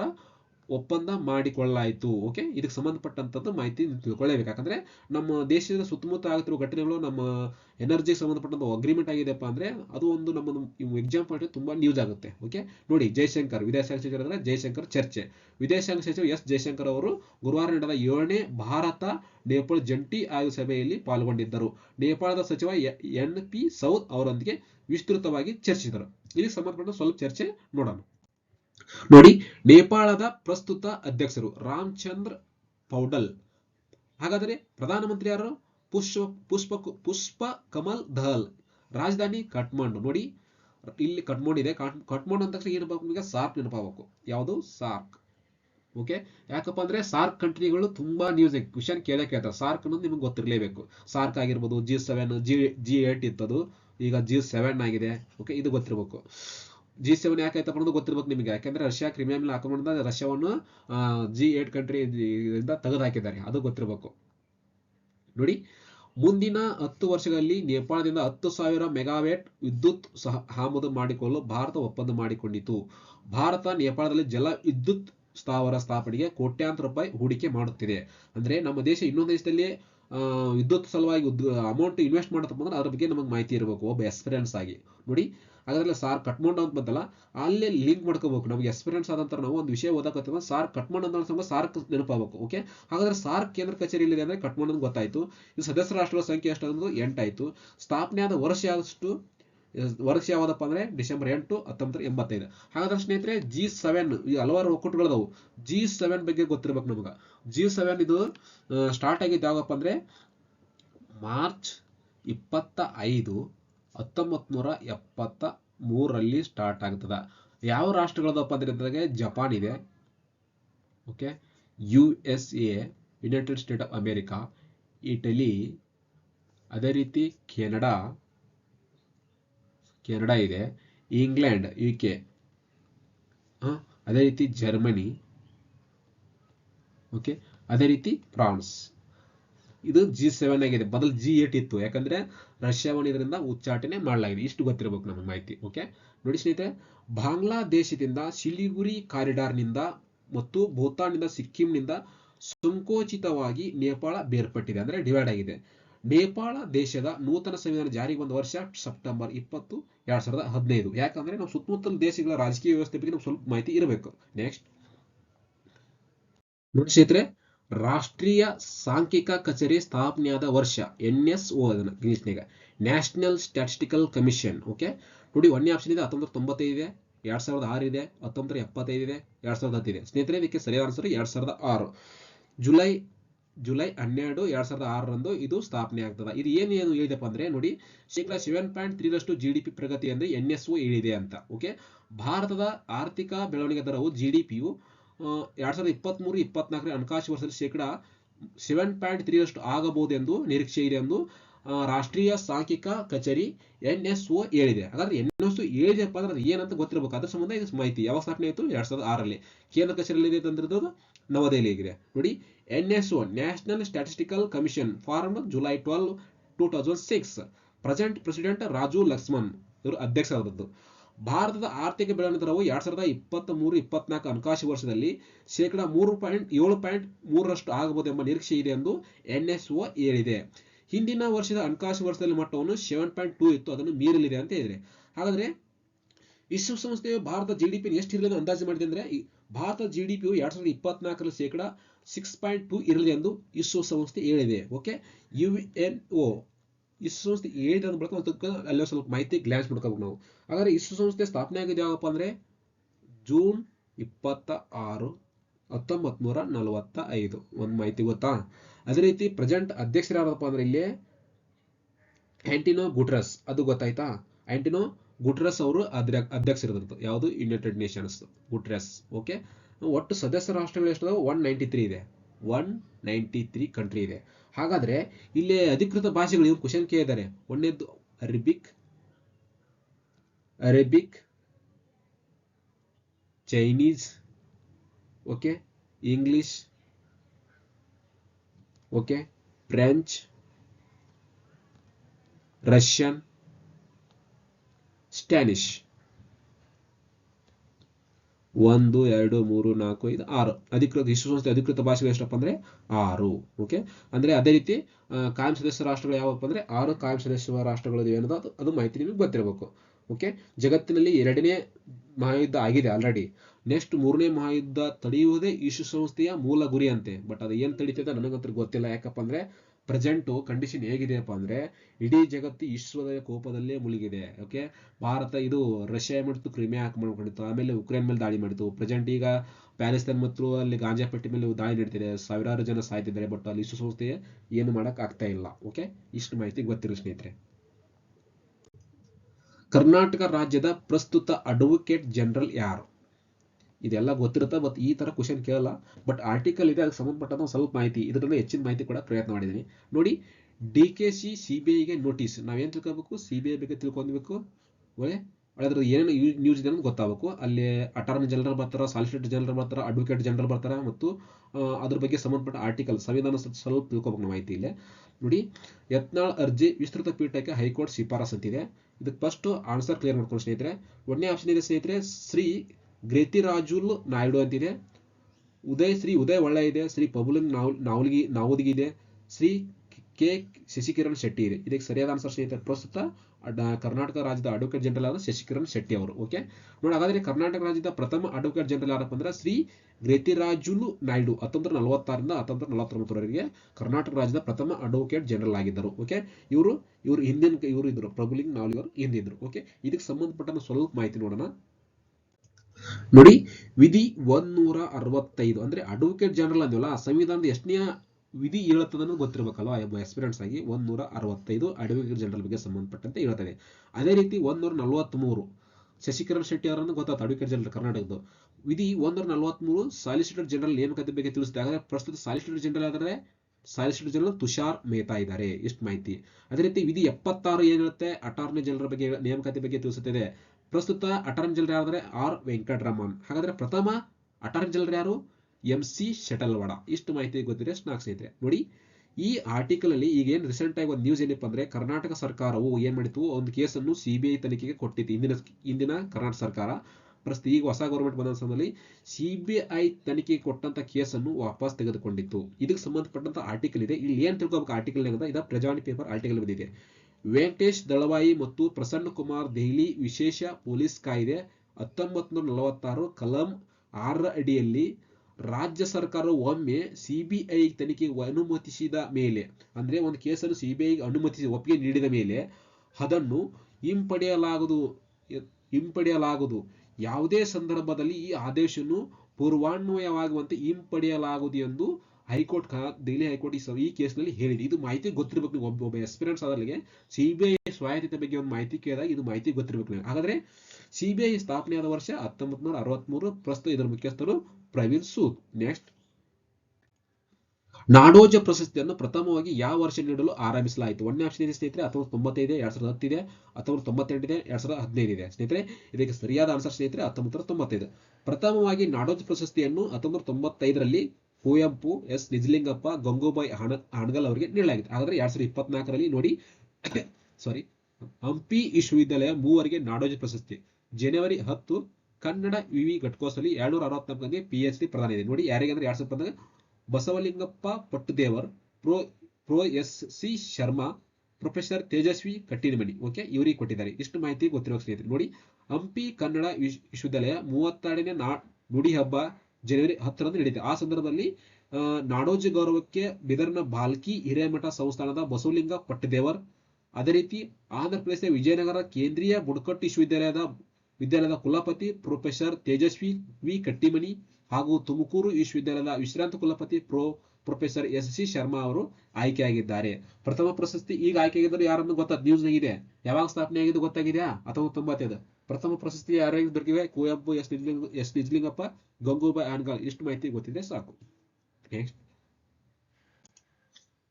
ಒಪ್ಪಂದ ಮಾಡಿಕೊಳ್ಳಲಾಯಿತು ಓಕೆ ಇದಕ್ಕೆ ಸಂಬಂಧಪಟ್ಟಂತದ್ದು ಮಾಹಿತಿ ತಿಳ್ಕೊಳ್ಳೇಬೇಕು. ಯಾಕಂದ್ರೆ ನಮ್ಮ ದೇಶದ ಸುತ್ತಮುತ್ತ ಆಗುತ್ತಿರುವ ಘಟನೆಗಳು ನಮ್ಮ ಎನರ್ಜಿಗೆ ಸಂಬಂಧಪಟ್ಟಂತ ಅಗ್ರಿಮೆಂಟ್ ಆಗಿದೆಪ್ಪ ಅಂದ್ರೆ ಅದು ಒಂದು ನಮ್ಮ ಎಕ್ಸಾಂಪಲ್ ಪಾಯಿಂಟ್ ತುಂಬಾ ನ್ಯೂಸ್ ಆಗುತ್ತೆ ಓಕೆ ನೋಡಿ, ಜೈಶಂಕರ್ ವಿದೇಶಾಂಗ ಸಚಿವರು ಅಂದ್ರೆ ಜೈಶಂಕರ್ ಚರ್ಚೆ. ವಿದೇಶಾಂಗ ಸಚಿವ ಎಸ್ ಜೈಶಂಕರ್ ಅವರು ಗುರುವಾರ ನಡೆದ ಏಳನೇ ಭಾರತ ನೇಪಾಳ ಜಂಟಿ ಆಯೋಗ ಸಭೆಯಲ್ಲಿ ಪಾಲ್ಗೊಂಡಿದ್ದರು. ನೇಪಾಳದ ಸಚಿವ ಎನ್ ಪಿ ಸೌದ್ ಅವರೊಂದಿಗೆ ವಿಸ್ತೃತವಾಗಿ ಚರ್ಚಿಸಿದರು. ಇದಕ್ಕೆ ಸಂಬಂಧಪಟ್ಟ ಸ್ವಲ್ಪ ಚರ್ಚೆ ನೋಡೋಣ. ನೋಡಿ, ನೇಪಾಳದ ಪ್ರಸ್ತುತ ಅಧ್ಯಕ್ಷರು ರಾಮಚಂದ್ರ ಪೌಡಲ್. ಹಾಗಾದರೆ ಪ್ರಧಾನಮಂತ್ರಿ ಯಾರು? ಪುಷ್ಪ ಪುಷ್ಪ ಪುಷ್ಪ ಕಮಲ್ ದಹಲ್ ರಾಜಧಾನಿ ಕಠ್ಮಂಡು. ನೋಡಿ, ಇಲ್ಲಿ ಕಠ್ಮಂಡು ಇದೆ. ಕಠ್ಮಂಡು ಅಂತ ಏನಪ್ಪ ನಿಮಗೆ? ಸಾರ್ಕ್ ನೆನಪಾಗಬೇಕು. ಯಾವುದು? ಸಾರ್ಕ್. ಓಕೆ? ಯಾಕಪ್ಪ ಅಂದ್ರೆ ಸಾರ್ಕ್ ಕಂಟ್ರಿಗಳು ತುಂಬಾ ನ್ಯೂಸ್ ಕ್ವಶನ್ ಕೇಳೇ ಕೇಳ್ತಾರೆ. ಸಾರ್ಕ್ ಅನ್ನೋದು ನಿಮ್ಗೆ ಗೊತ್ತಿರಲೇಬೇಕು. ಸಾರ್ಕ್ ಆಗಿರ್ಬೋದು, G seven, G G eight ಇತ್ತದು ಈಗ ಜಿ ಸೆವೆನ್ ಆಗಿದೆ. ಓಕೆ? ಇದು ಗೊತ್ತಿರಬೇಕು. ಜಿ ಸೆವೆನ್ ಯಾಕೆ ಆಯ್ತಪ್ಪ ಅನ್ನೋದು ಗೊತ್ತಿರ್ಬೇಕು ನಿಮಗೆ. ಯಾಕಂದ್ರೆ ರಷ್ಯಾ ಕ್ರಿಮಿಯಾ ಮೇಲೆ ಆಕ್ರಮಣದ ರಷ್ಯಾವನ್ನು ಜಿ ಏಟ್ ಕಂಟ್ರಿ ತೆಗೆದು ಹಾಕಿದ್ದಾರೆ ಅದು ಗೊತ್ತಿರಬೇಕು. ನೋಡಿ, ಮುಂದಿನ ಹತ್ತು ವರ್ಷಗಳಲ್ಲಿ ನೇಪಾಳದಿಂದ ಹತ್ತು ಸಾವಿರ ಮೆಗಾವ್ಯಾಟ್ ವಿದ್ಯುತ್ ಸಹ ಆಮದು ಮಾಡಿಕೊಳ್ಳಲು ಭಾರತ ಒಪ್ಪಂದ ಮಾಡಿಕೊಂಡಿತು. ಭಾರತ ನೇಪಾಳದಲ್ಲಿ ಜಲ ವಿದ್ಯುತ್ ಸ್ಥಾವರ ಸ್ಥಾಪನೆಗೆ ಕೋಟ್ಯಾಂತರ ರೂಪಾಯಿ ಹೂಡಿಕೆ ಮಾಡುತ್ತಿದೆ. ಅಂದ್ರೆ ನಮ್ಮ ದೇಶ ಇನ್ನೊಂದು ದೇಶದಲ್ಲಿ ವಿದ್ಯುತ್ ಸಲುವಾಗಿ ಅಮೌಂಟ್ ಇನ್ವೆಸ್ಟ್ ಮಾಡತ್ತಪ್ಪ ಅಂದ್ರೆ ಅದ್ರ ಬಗ್ಗೆ ನಮಗೆ ಮಾಹಿತಿ ಇರಬೇಕು, ಒಬ್ಬ ಎಕ್ಸ್ಪೀರಿಯನ್ಸ್ ಆಗಿ. ನೋಡಿ ಹಾಗಾದ್ರೆ ಸಾರ್ ಕಟ್ಮಂಡ್ ಅಂತ ಬಂತಲ್ಲ, ಅಲ್ಲೇ ಲಿಂಕ್ ಮಾಡ್ಕೋಬೇಕು. ನಮಗೆ ಎಕ್ಸ್ಪೀರಿಯನ್ಸ್ ಆದಂತರ ನಾವು ಒಂದು ವಿಷಯ ಓದಕತ್ತೀವ ಸಾರ್ ಕಟ್ಮಂಡ್ ಅಂತ ಸಂಬಂಧ ಸಾರ್ ನೆನಪಾಗಬೇಕು ಓಕೆ ಹಾಗಾದ್ರೆ ಸಾರ್ ಕೇಂದ್ರ ಕಚೇರಿ ಇಲ್ಲಿದೆ ಅಂದ್ರೆ ಕಟ್ಮಂಡ್ ಅಂತ ಗೊತ್ತಾಯ್ತು. ಇದು ಸದಸ್ಯ ರಾಷ್ಟ್ರಗಳ ಸಂಖ್ಯೆ ಎಷ್ಟು ಅನ್ನೋದು ಎಂಟಾಯ್ತು. ಸ್ಥಾಪನೆ ಆದ ವರ್ಷ ಆದಷ್ಟು ವರ್ಷ ಯಾವುದಪ್ಪ ಅಂದ್ರೆ ಡಿಸೆಂಬರ್ ಎಂಟು ಹತ್ತೊಂಬತ್ತು ಎಂಬತ್ತೈದು. ಹಾಗಾದ್ರೆ ಸ್ನೇಹಿತರೆ, ಜಿ ಸೆವೆನ್ ಈ ಹಲವಾರು ಒಕ್ಕೂಟಗಳದಾವು. ಜಿ ಸೆವೆನ್ ಬಗ್ಗೆ ಗೊತ್ತಿರ್ಬೇಕು ನಮ್ಗೆ. ಜಿ ಸೆವೆನ್ ಇದು ಸ್ಟಾರ್ಟ್ ಆಗಿದ್ದು ಯಾವಪ್ಪ ಅಂದ್ರೆ ಮಾರ್ಚ್ ಇಪ್ಪತ್ತ ಐದು ಹತ್ತೊಂಬತ್ ನೂರ ಎಪ್ಪತ್ತ ಮೂರರಲ್ಲಿ ಸ್ಟಾರ್ಟ್ ಆಗ್ತದೆ. ಯಾವ ರಾಷ್ಟ್ರಗಳದಪ್ಪ ಅಂದ್ರೆ ಜಪಾನ್ ಇದೆ. Okay U S A united state of America Italy ಅದೇ ರೀತಿ ಕೆನಡಾ ಕೆನಡಾ ಇದೆ. ಇಂಗ್ಲೆಂಡ್ ಯು ಕೆ ಅದೇ ರೀತಿ ಜರ್ಮನಿ ಓಕೆ ಅದೇ ರೀತಿ ಫ್ರಾನ್ಸ್ ಇದು ಜಿ ಸೆವೆನ್ ಆಗಿದೆ. ಬದಲು ಜಿ ಏಟ್ ಇತ್ತು. ಯಾಕಂದ್ರೆ ರಷ್ಯಾವನ್ನು ಇದರಿಂದ ಉಚ್ಚಾಟನೆ ಮಾಡಲಾಗಿದೆ. ಇಷ್ಟು ಗೊತ್ತಿರಬೇಕು ನಮಗೆ ಮಾಹಿತಿ ಓಕೆ ನೋಡಿ ಸ್ನೇಹಿತರೆ, ಬಾಂಗ್ಲಾದೇಶದಿಂದ ಶಿಲಿಗುರಿ ಕಾರಿಡಾರ್ನಿಂದ ಮತ್ತು ಭೂತಾನ್ನಿಂದ ಸಿಕ್ಕಿಂನಿಂದ ಸಂಕೋಚಿತವಾಗಿ ನೇಪಾಳ ಬೇರ್ಪಟ್ಟಿದೆ, ಅಂದ್ರೆ ಡಿವೈಡ್ ಆಗಿದೆ. ನೇಪಾಳ ದೇಶದ ನೂತನ ಸಂವಿಧಾನ ಜಾರಿಗೆ ಬಂದ ವರ್ಷ ಸೆಪ್ಟೆಂಬರ್ ಇಪ್ಪತ್ತು, ಎರಡ್ ಸಾವಿರದ ಹದಿನೈದು. ಯಾಕಂದ್ರೆ ನಾವು ಸುತ್ತಮುತ್ತಲ ದೇಶಗಳ ರಾಜಕೀಯ ವ್ಯವಸ್ಥೆ ಬಗ್ಗೆ ನಮ್ಗೆ ಸ್ವಲ್ಪ ಮಾಹಿತಿ ಇರಬೇಕು. ನೆಕ್ಸ್ಟ್ ನೋಡಿ ಸ್ನೇಹಿತರೆ ರಾಷ್ಟ್ರೀಯ ಸಾಂಖ್ಯಿಕ ಕಚೇರಿ ಸ್ಥಾಪನೆಯಾದ ವರ್ಷ ಎನ್ ಎಸ್ ಓ ಅದನ್ನ ಇಂಗ್ಲೀಷ್ನಾಗ ನ್ಯಾಷನಲ್ ಸ್ಟ್ಯಾಟಿಸ್ಟಿಕಲ್ ಕಮಿಷನ್ ಓಕೆ ನೋಡಿ ಒಂದನೇ ಆಪ್ಷನ್ ಇದೆ ಹತ್ತೊಂಬತ್ತು ತೊಂಬತ್ತೈದು ಇದೆ ಎರಡ್ ಸಾವಿರದ ಆರು ಇದೆ, ಹತ್ತೊಂಬತ್ತರ ಎಪ್ಪತ್ತೈದು ಇದೆ, ಎರಡ್ ಸಾವಿರದ ಹತ್ತು ಇದೆ. ಸ್ನೇಹಿತರೆ, ಇದಕ್ಕೆ ಸರಿಯಾದ ಆನ್ಸರ್ ಎರಡ್ ಸಾವಿರದ ಆರು. ಜುಲೈ ಜುಲೈ ಹನ್ನೆರಡು, ಎರಡ್ ಸಾವಿರದ ಆರರಂದು ಇದು ಸ್ಥಾಪನೆ ಆಗ್ತದೆ. ಇದು ಏನು ಏನು ಹೇಳಿದೆಪ್ಪ ಅಂದ್ರೆ, ನೋಡಿ, ಶೇಕಡ ಸೆವೆನ್ ಪಾಯಿಂಟ್ ತ್ರೀರಷ್ಟು ಜಿ ಡಿ ಪಿ ಪ್ರಗತಿ ಅಂದ್ರೆ ಎನ್ ಎಸ್ ಒ ಹೇಳಿದೆ ಅಂತ ಓಕೆ ಭಾರತದ ಆರ್ಥಿಕ ಬೆಳವಣಿಗೆ ದರವು ಜಿ ಡಿ ಪಿಯು ಎರಡ್ ಸಾವಿರದ ಇಪ್ಪತ್ಮೂರು ಇಪ್ಪತ್ನಾಲ್ಕರ ಹಣಕಾಸು ವರ್ಷದಲ್ಲಿ ಶೇಕಡ ಸೆವೆನ್ ಪಾಯಿಂಟ್ ತ್ರೀರಷ್ಟು ಆಗಬಹುದೆಂದು ನಿರೀಕ್ಷೆ ಇದೆ ಎಂದು ರಾಷ್ಟ್ರೀಯ ಸಾಂಖ್ಯಿಕ ಕಚೇರಿ ಎನ್ ಎಸ್ ಒ ಹೇಳಿದೆ. ಹಾಗಾದ್ರೆ ಎನ್ ಎಸ್ ಒ ಹೇಳಿದೆಪ್ಪ ಅಂದ್ರೆ ಅದು ಏನಂತ ಗೊತ್ತಿರಬೇಕು? ಅದ್ರ ಸಂಬಂಧ ಇದು ಮಾಹಿತಿ. ಯಾವಾಗ ಸ್ಥಾಪನೆ ಆಯಿತು? ಎರಡ್ ಸಾವಿರದ ಆರಲ್ಲಿ ಕೇಂದ್ರ ಕಚೇರಿಯಲ್ಲಿ ಇದೆ ತಂದಿರೋದು ನವದೆಹಲಿಯಾಗಿದೆ ನೋಡಿ N S O national statistical commission form July twelve, two thousand six. Present president Raju Lakshman, ಇವರು ಅಧ್ಯಕ್ಷರಾದದ್ದು. ಭಾರತದ ಆರ್ಥಿಕ ಬೆಳವಣಿಗೆ ದರವು ಎರಡ್ ಸಾವಿರದ ಇಪ್ಪತ್ತ್ ಮೂರು ಇಪ್ಪತ್ನಾಲ್ಕು ಹಣಕಾಸು ವರ್ಷದಲ್ಲಿ ಶೇಕಡಾ ಮೂರು ಪಾಯಿಂಟ್ ಏಳು ಪಾಯಿಂಟ್ ಮೂರರಷ್ಟು ಆಗಬಹುದು ಎಂಬ ನಿರೀಕ್ಷೆ ಇದೆ ಎಂದು ಎನ್ ಎಸ್ ಒ ಹೇಳಿದೆ. ಹಿಂದಿನ ವರ್ಷದ ಹಣಕಾಸು ವರ್ಷದಲ್ಲಿ ಮಟ್ಟವನ್ನು ಸೆವೆನ್ ಪಾಯಿಂಟ್ ಟೂ ಇತ್ತು, ಅದನ್ನು ಮೀರಲಿದೆ ಅಂತ ಹೇಳಿದೆ. ಹಾಗಾದ್ರೆ ವಿಶ್ವಸಂಸ್ಥೆಯು ಭಾರತ ಜಿ ಡಿ ಪಿ ಎಷ್ಟು ಇರಲಿದೆ ಅಂದಾಜು ಮಾಡಿದೆ ಅಂದ್ರೆ ಭಾರತ ಜಿ ಡಿ ಪಿಯು ಎರಡು ಸಾವಿರದ ಇಪ್ಪತ್ನಾಲ್ಕರಲ್ಲಿ ಶೇಕಡ ಸಿಕ್ಸ್ ಪಾಯಿಂಟ್ ಟೂ ಇರಲಿ ಎಂದು ವಿಶ್ವಸಂಸ್ಥೆ ಹೇಳಿದೆ. ಓಕೆ ಯು ಎನ್ ಒ ವಿಶ್ವಸಂಸ್ಥೆ ಸಂಸ್ಥೆ ಅಂದ ಬಳಿಕ ಅದಕ್ಕೆ ಅಲ್ಲಿ ಸ್ವಲ್ಪ ಮಾಹಿತಿ ಗ್ಲಾನ್ಸ್ ಮಾಡ್ಕೋಬೇಕು ನಾವು. ಹಾಗಾದ್ರೆ ವಿಶ್ವಸಂಸ್ಥೆ ಸ್ಥಾಪನೆ ಆಗಿದೆ ಯಾವಪ್ಪ ಅಂದ್ರೆ ಜೂನ್ ಇಪ್ಪತ್ತ ಆರು ಹತ್ತೊಂಬತ್ ನೂರ ನಲವತ್ತ ಐದು ಒಂದು ಮಾಹಿತಿ ಗೊತ್ತಾ? ಅದೇ ರೀತಿ ಪ್ರೆಸೆಂಟ್ ಅಧ್ಯಕ್ಷರು ಯಾರಪ್ಪ ಅಂದ್ರೆ ಇಲ್ಲಿ? Antonio Guterres. ಅದು ಗೊತ್ತಾಯ್ತಾ? ಆಂಟಿನೋ ಗುಟ್ರಸ್ ಅವರು ಅಧ್ಯಕ್ಷರಿದ್ರು ಯಾವುದು? United Nations ಗುಟ್ರಸ್. ಓಕೆ ಒಟ್ಟು ಸದಸ್ಯ ರಾಷ್ಟ್ರಗಳು ಎಷ್ಟು ಒನ್ ನೈಂಟಿ ತ್ರೀ ಇದೆ. ಒನ್ ನೈಂಟಿ ತ್ರೀ ಕಂಟ್ರಿ ಇದೆ. ಹಾಗಾದ್ರೆ ಇಲ್ಲಿ ಅಧಿಕೃತ ಭಾಷೆಗಳು ಇವರು ಕ್ವಶನ್ ಕೇಳಿದ್ದಾರೆ ಒಂದನೇದ್ದು Arabic Arabic, Chinese okay English okay French Russian Spanish ಒಂದು, ಎರಡು, ಮೂರು, ನಾಲ್ಕು, ಐದು, ಆರು. ಅಧಿಕೃತ ವಿಶ್ವಸಂಸ್ಥೆ ಅಧಿಕೃತ ಭಾಷೆಗಳು ಎಷ್ಟಪ್ಪ ಅಂದ್ರೆ ಆರು ಓಕೆ ಅಂದ್ರೆ ಅದೇ ರೀತಿ ಕಾಯಂ ಸದಸ್ಯ ರಾಷ್ಟ್ರಗಳು ಯಾವಪ್ಪ ಅಂದ್ರೆ ಆರು ಕಾಯಂ ಸದಸ್ಯ ರಾಷ್ಟ್ರಗಳು ಅದು- ಅದು ಮಾಹಿತಿ ನಿಮಗೆ ಗೊತ್ತಿರಬೇಕು ಓಕೆ ಜಗತ್ತಿನಲ್ಲಿ ಎರಡನೇ ಮಹಾಯುದ್ಧ ಆಗಿದೆ ಆಲ್ರೆಡಿ ನೆಕ್ಸ್ಟ್ ಮೂರನೇ ಮಹಾಯುದ್ಧ ತಡೆಯುವುದೇ ವಿಶ್ವಸಂಸ್ಥೆಯ ಮೂಲ ಗುರಿ ಅಂತೆ. ಬಟ್ ಅದು ಏನ್ ತಡೀತದೆ ನನಗಂತೂ ಗೊತ್ತಿಲ್ಲ. ಯಾಕಪ್ಪ ಅಂದ್ರೆ ಪ್ರೆಸೆಂಟು ಕಂಡೀಷನ್ ಹೇಗಿದೆಯಪ್ಪ ಅಂದ್ರೆ ಇಡೀ ಜಗತ್ತು ವಿಶ್ವದ ಕೋಪದಲ್ಲೇ ಮುಳುಗಿದೆ ಓಕೆ ಭಾರತ ಇದು ರಷ್ಯಾ ಮಾಡಿತು ಕ್ರಿಮಿಯಾ ಆಕ್ರಮಣ ಮಾಡಿತ್ತು ಆಮೇಲೆ ಉಕ್ರೇನ್ ಮೇಲೆ ದಾಳಿ ಮಾಡಿತು. ಪ್ರೆಸೆಂಟ್ ಈಗ ಪ್ಯಾಲೆಸ್ತೈನ್ ಮತ್ತು ಅಲ್ಲಿ ಗಾಂಜಾಪಟ್ಟಿ ಮೇಲೆ ದಾಳಿ ನಡೀತಿದೆ. ಸಾವಿರಾರು ಜನ ಸಾಯ್ತಿದ್ದಾರೆ ಬಟ್ ಅಲ್ಲಿ ವಿಶ್ವಸಂಸ್ಥೆ ಏನು ಮಾಡಕ್ ಆಗ್ತಾ ಇಲ್ಲ ಓಕೆ ಇಷ್ಟು ಮಾಹಿತಿ ಗೊತ್ತಿರೋ ಸ್ನೇಹಿತರೆ. ಕರ್ನಾಟಕ ರಾಜ್ಯದ ಪ್ರಸ್ತುತ ಅಡ್ವೊಕೇಟ್ ಜನರಲ್ ಯಾರು? ಇದೆಲ್ಲ ಗೊತ್ತಿರುತ್ತೆ ಬಟ್ ಈ ತರ ಕ್ವಶನ್ ಕೇಳಲ್ಲ. ಬಟ್ ಆರ್ಟಿಕಲ್ ಇದೆ, ಅದಕ್ಕೆ ಸಂಬಂಧಪಟ್ಟಂತ ಸ್ವಲ್ಪ ಮಾಹಿತಿ, ಇದರಲ್ಲಿ ಹೆಚ್ಚಿನ ಮಾಹಿತಿ ಕೂಡ ಪ್ರಯತ್ನ ಮಾಡಿದ್ದೀನಿ. ನೋಡಿ, D K C C B ಐಗೆ notice ನಾವೇನು ತಿಳ್ಕೊಬೇಕು? ಸಿ ಬಿ ಐ ಬಗ್ಗೆ ತಿಳ್ಕೊಬೇಕು. ಒಳ್ಳೆ ಅದ್ರ ಏನೇನು ನ್ಯೂಸ್ ಇದೆ ಅನ್ನೋದು ಗೊತ್ತಾಗಬೇಕು. ಅಲ್ಲಿ ಅಟಾರ್ನಿ ಜನರಲ್ ಬರ್ತಾರ ಸಾಲಿಸಿಟರ್ ಜನರಲ್ ಬರ್ತಾರ ಅಡ್ವೊಕೇಟ್ ಜನರಲ್ ಬರ್ತಾರೆ, ಮತ್ತು ಅದ್ರ ಬಗ್ಗೆ ಸಂಬಂಧಪಟ್ಟ ಆರ್ಟಿಕಲ್ ಸಂವಿಧಾನ ಸ್ವಲ್ಪ ಸ್ವಲ್ಪ ತಿಳ್ಕೊಬೇಕು ಮಾಹಿತಿ ಇಲ್ಲೇ ನೋಡಿ, ಯತ್ನಾಳ್ ಅರ್ಜಿ ವಿಸ್ತೃತ ಪೀಠಕ್ಕೆ ಹೈಕೋರ್ಟ್ ಶಿಫಾರಸ್ ಅಂತಿದೆ. ಇದಕ್ಕೆ ಫಸ್ಟ್ ಆನ್ಸರ್ ಕ್ಲಿಯರ್ ಮಾಡ್ಕೊಂಡು ಸ್ನೇಹಿತರೆ. ಒಂದನೇ ಆಪ್ಷನ್ ಇದೆ ಸ್ನೇಹಿತರೆ, ಶ್ರೀ ಗ್ರೇತಿರಾಜುಲ್ ನಾಯ್ಡು ಅಂತಿದೆ. ಉದಯ್, ಶ್ರೀ ಉದಯ್ ಒಳ್ಳೆ ಇದೆ, ಶ್ರೀ ಪಬುಲನ್ ನಾವ್, ನಾವಲ್ಗಿ ಇದೆ ಶ್ರೀ ಕೆ ಶಶಿಕಿರಣ್ ಶೆಟ್ಟಿ ಇದೆ. ಇದಕ್ಕೆ ಸರಿಯಾದ ಆನ್ಸರ್ ಸ್ನೇಹಿತರೆ ಪ್ರಸ್ತುತ ಕರ್ನಾಟಕ ರಾಜ್ಯದ ಅಡ್ವೊಕೇಟ್ ಜನರಲ್ ಆದ ಶಶಿಕಿರಣ್ ಶೆಟ್ಟಿ ಅವರು ಓಕೆ ನೋಡಿ, ಹಾಗಾದ್ರೆ ಕರ್ನಾಟಕ ರಾಜ್ಯದ ಪ್ರಥಮ ಅಡ್ವೊಕೇಟ್ ಜನರಲ್ ಯಾರಪ್ಪ ಅಂದ್ರೆ ಶ್ರೀ ಗ್ರೇತಿರಾಜುಲು ನಾಯ್ಡು ಹತ್ತೊಂಬತ್ತು ನಲವತ್ತಾರರಿಂದ ಹತ್ತೊಂಬತ್ತು ನಲವತ್ತೊಂಬತ್ತರವರೆಗೆ ಕರ್ನಾಟಕ ರಾಜ್ಯದ ಪ್ರಥಮ ಅಡ್ವೊಕೇಟ್ ಜನರಲ್ ಆಗಿದ್ದರು ಓಕೆ ಇವರು ಇವರು ಹಿಂದಿನ, ಇವರು ಇದ್ರು, ಪ್ರಭುಲಿಂಗ್ ಇವರು ಹಿಂದಿದ್ರು ಓಕೆ ಇದಕ್ಕೆ ಸಂಬಂಧಪಟ್ಟ ಸ್ವಲ್ಪ ಮಾಹಿತಿ ನೋಡೋಣ. ನೋಡಿ, ವಿಧಿ ಒಂದೂರ ಅರವತ್ತೈದು ಅಂದ್ರೆ ಅಡ್ವೊಕೇಟ್ ಜನರಲ್ ಅಂದಿವಲ್ಲ ಸಂವಿಧಾನದ ಎಷ್ಟನೇ ವಿಧಿ ಹೇಳುತ್ತದನ್ನು ಗೊತ್ತಿರಬೇಕಲ್ವಾ? ಎಕ್ಸ್ಪೀರಿಯನ್ಸ್ ಆಗಿ ಒಂದೂರ ಅರವತ್ತೈದು ಅಡ್ವೊಕೇಟ್ ಜನರಲ್ ಬಗ್ಗೆ ಸಂಬಂಧಪಟ್ಟಂತೆ ಹೇಳ್ತದೆ ಅದೇ ರೀತಿ ಒಂದೂರ ನಲವತ್ಮೂರು ಶಶಿಕಿರಣ್ ಶೆಟ್ಟಿ ಅವರನ್ನು ಗೊತ್ತಾಯ್ತು ಅಡ್ವೊಕೇಟ್ ಜನರಲ್ ಕರ್ನಾಟಕದ್ದು. ವಿಧಿ ಒಂದೂರ ನಲವತ್ಮೂರು ಸಾಲಿಸಿಟರ್ ಜನರಲ್ ನೇಮಕಾತಿ ಬಗ್ಗೆ ತಿಳಿಸಿದೆ ಆದರೆ ಪ್ರಸ್ತುತ ಸಾಲಿಸಿಟರ್ ಜನರಲ್ ಆದರೆ ಸಾಲಿಸಿಟರ್ ಜನರಲ್ ತುಷಾರ್ ಮೇಹ್ತಾ ಇದ್ದಾರೆ, ಇಷ್ಟು ಮಾಹಿತಿ. ಅದೇ ರೀತಿ ವಿಧಿ ಎಪ್ಪತ್ತಾರು ಏನಿರುತ್ತೆ ಅಟಾರ್ನಿ ಜನರಲ್ ಬಗ್ಗೆ ನೇಮಕಾತಿ ಬಗ್ಗೆ ತಿಳಿಸುತ್ತದೆ ಪ್ರಸ್ತುತ ಅಟಾರ್ನಿ ಜನರಲ್ ಯಾರಾದ್ರೆ ಆರ್ ವೆಂಕಟರಾಮನ್. ಹಾಗಾದ್ರೆ ಪ್ರಥಮ ಅಟಾರ್ನಿ ಜನರಲ್ ಯಾರು? ಎಂ ಸಿ ಶೆಟಲ್ವಾಡ ಇಷ್ಟು ಮಾಹಿತಿ ಗೊತ್ತಿದೆ ಸ್ನಾಕ್ಸ್ ಸ್ನೇಹಿತರೆ. ನೋಡಿ, ಈ ಆರ್ಟಿಕಲ್ ಅಲ್ಲಿ ಈಗ ಏನ್ ರೀಸೆಂಟ್ ಆಗಿ ಒಂದು ನ್ಯೂಸ್ ಏನಪ್ಪ ಅಂದ್ರೆ ಕರ್ನಾಟಕ ಸರ್ಕಾರವು ಏನ್ ಮಾಡಿತು ಒಂದು ಕೇಸನ್ನು ಸಿಬಿಐ ತನಿಖೆಗೆ ಕೊಟ್ಟಿತ್ತು. ಇಂದಿನ ಇಂದಿನ ಕರ್ನಾಟಕ ಸರ್ಕಾರ. ಪ್ರಸ್ತುತ ಈಗ ಹೊಸ ಗೌರ್ಮೆಂಟ್ ಬಂದ ಸಮಯದಲ್ಲಿ ಸಿಬಿಐ ತನಿಖೆಗೆ ಕೊಟ್ಟಂತ ಕೇಸನ್ನು ವಾಪಸ್ ತೆಗೆದುಕೊಂಡಿತ್ತು. ಇದಕ್ಕೆ ಸಂಬಂಧಪಟ್ಟಂತ ಆರ್ಟಿಕಲ್ ಇದೆ. ಇಲ್ಲಿ ಏನ್ ತಿಳ್ಕೊಬೇಕು? ಆರ್ಟಿಕಲ್ ಇದ ಪ್ರಜಾವಾಣಿ ಪೇಪರ್ ಆರ್ಟಿಕಲ್ ಬಂದಿದೆ. ವೆಂಕಟೇಶ್ ದಳವಾಯಿ ಮತ್ತು ಪ್ರಸನ್ನ ಕುಮಾರ್ ದೆಹಲಿ ವಿಶೇಷ ಪೊಲೀಸ್ ಕಾಯ್ದೆ ಹತ್ತೊಂಬತ್ತು ನೂರ ನಲವತ್ತಾರು ಕಲಂ ಆರರ ಅಡಿಯಲ್ಲಿ ರಾಜ್ಯ ಸರ್ಕಾರ ಒಮ್ಮೆ ಸಿಬಿಐ ತನಿಖೆಗೆ ಅನುಮತಿಸಿದ ಮೇಲೆ, ಅಂದ್ರೆ ಒಂದು ಕೇಸನ್ನು ಸಿಬಿಐ ಅನುಮತಿಸಿ ಒಪ್ಪಿಗೆ ನೀಡಿದ ಮೇಲೆ ಅದನ್ನು ಹಿಂಪಡೆಯಲಾಗದು ಹಿಂಪಡೆಯಲಾಗದು. ಯಾವುದೇ ಸಂದರ್ಭದಲ್ಲಿ ಈ ಆದೇಶವನ್ನು ಪೂರ್ವಾನ್ವಯವಾಗುವಂತೆ ಹಿಂಪಡೆಯಲಾಗುವುದು ಎಂದು high court Delhi high court ಈ ಕೇಸ್ ಈ ಕೇಸ್ನಲ್ಲಿ ಹೇಳಿದೆ. ಇದು ಮಾಹಿತಿ ಗೊತ್ತಿರಬೇಕು ನೀವು ಒಬ್ಬ ಒಬ್ಬ ಎಕ್ಸ್ಪೀರಿಯನ್ಸ್ ಆದಲ್ಲಿಗೆ ಸಿಬಿಐ ಸ್ವಾಯತ್ತತೆ ಬಗ್ಗೆ ಒಂದು ಮಾಹಿತಿ ಕೇಳಿದಾಗ ಇದು ಮಾಹಿತಿ ಗೊತ್ತಿರಬೇಕು ಹಾಗಾದ್ರೆ ಸಿಬಿಐ ಸ್ಥಾಪನೆಯಾದ ವರ್ಷ ಹತ್ತೊಂಬತ್ತು ನೂರ ಅರವತ್ಮೂರು ಪ್ರಸ್ತುತ ಇದರ ಮುಖ್ಯಸ್ಥರು ಪ್ರವೀಣ್ ಸೂದ್. ನೆಕ್ಸ್ಟ್ ನಾಡೋಜ ಪ್ರಶಸ್ತಿಯನ್ನು ಪ್ರಥಮವಾಗಿ ಯಾವ ವರ್ಷ ನೀಡಲು ಆರಂಭಿಸಲಾಯಿತು? ಒಂದನೇ ಆಪ್ಷನ್ ಇದೆ ಸ್ನೇಹಿತರೆ ಹತ್ತೊಂಬತ್ತು ತೊಂಬತ್ತೈದು ಎರಡ್ ಸಾವಿರದ ಹತ್ತಿದೆ ಹತ್ತೊಂಬತ್ತು ತೊಂಬತ್ತೆಂಟಿದೆ ಎರಡ್ ಸಾವಿರದ ಹದಿನೈದು ಇದೆ. ಸ್ನೇಹಿತರೆ, ಇದಕ್ಕೆ ಸರಿಯಾದ ಆನ್ಸರ್ ಸ್ನೇಹಿತರೆ ಹತ್ತೊಂಬತ್ತು ನೂರ ತೊಂಬತ್ತೈದು. ಪ್ರಥಮವಾಗಿ ನಾಡೋಜ ಪ್ರಶಸ್ತಿಯನ್ನು ಹತ್ತೊಂಬತ್ತು ತೊಂಬತ್ತೈದರಲ್ಲಿ ಕುವೆಂಪು ಎಸ್, ನಿಜಲಿಂಗಪ್ಪ, ಗಂಗೂಬಾಯಿ ಹಣ ಹಣಗಲ್ ಅವರಿಗೆ ನೀಡಲಾಗಿದೆ ಆದರೆ ಎರಡ್ ಸಾವಿರದ ಇಪ್ಪತ್ನಾಲ್ಕರಲ್ಲಿ ನೋಡಿ *coughs* ಸಾರಿ ಹಂಪಿ ವಿಶ್ವವಿದ್ಯಾಲಯ ಮೂವರಿಗೆ ನಾಡೋಜ ಪ್ರಶಸ್ತಿ. ಜನವರಿ ಹತ್ತು, ಕನ್ನಡ ವಿವಿ ಘಟಕೋತ್ಸವದಲ್ಲಿ ಎರಡ್ನೂರ ಅರವತ್ನಾಲ್ಕು ಮಂದಿ ಪಿ ಎಚ್ ಡಿ ಪ್ರದಾನ ಇದೆ. ನೋಡಿ, ಯಾರಿಗೆ ಅಂದ್ರೆ ಎರಡ್ ಸಾವಿರದ Basavalingappa Pattudevar, pro pro S C Sharma, professor Tejaswi Kattimani okay, ಇವರಿಗೆ ಕೊಟ್ಟಿದ್ದಾರೆ. ಇಷ್ಟು ಮಾಹಿತಿ ಗೊತ್ತಿರೋ ಸ್ನೇಹಿತರೆ, ನೋಡಿ, ಹಂಪಿ ಕನ್ನಡ ವಿಶ್- ವಿಶ್ವವಿದ್ಯಾಲಯ ಮೂವತ್ತೆರಡನೇ ನಾ ನುಡಿ ಹಬ್ಬ ಜನವರಿ ಹತ್ತರಂದು ನಡೆಯುತ್ತೆ ಆ ಸಂದರ್ಭದಲ್ಲಿ ನಾಡೋಜಿ ಗೌರವಕ್ಕೆ ಬಿದರ್ನ ಬಾಲ್ಕಿ, ಹಿರೇಮಠ ಸಂಸ್ಥಾನದ ಬಸವಲಿಂಗ ಪಟ್ಟದೇವರ್, ಅದೇ ರೀತಿ ಆಂಧ್ರ ಪ್ರದೇಶ ವಿಜಯನಗರ ಕೇಂದ್ರೀಯ ಬುಡಕಟ್ಟು ವಿಶ್ವವಿದ್ಯಾಲಯದ ವಿದ್ಯಾಲಯದ ಕುಲಪತಿ ಪ್ರೊಫೆಸರ್ ತೇಜಸ್ವಿ ವಿ ಕಟ್ಟಿಮನಿ ಹಾಗೂ ತುಮಕೂರು ವಿಶ್ವವಿದ್ಯಾಲಯದ ವಿಶ್ರಾಂತ ಕುಲಪತಿ pro, professor S C Sharma ಅವರು ಆಯ್ಕೆಯಾಗಿದ್ದಾರೆ. ಪ್ರಥಮ ಪ್ರಶಸ್ತಿ ಈಗ ಆಯ್ಕೆಯಾಗಿದ್ದರು ಯಾರನ್ನು ಗೊತ್ತಾದ ನ್ಯೂಸ್ ಇದೆ ಯಾವಾಗ ಸ್ಥಾಪನೆ ಆಗಿದ್ದು ಗೊತ್ತಾಗಿದೆಯಾ? ಅಥವಾ ತೊಂಬತ್ತೈದು ಪ್ರಥಮ ಪ್ರಶಸ್ತಿ ಯಾರಿಗೆ ದೊರಕಿವೆ ಕುವೆಂಪು, ಎಸ್ ನಿಜಲಿಂಗ, ಎಸ್ ನಿಜಲಿಂಗಪ್ಪ ಗಂಗೂಬಾಯಿ ಆನ್ಗಾಲ್ ಇಷ್ಟು ಮಾಹಿತಿ ಗೊತ್ತಿದೆ, ಸಾಕು.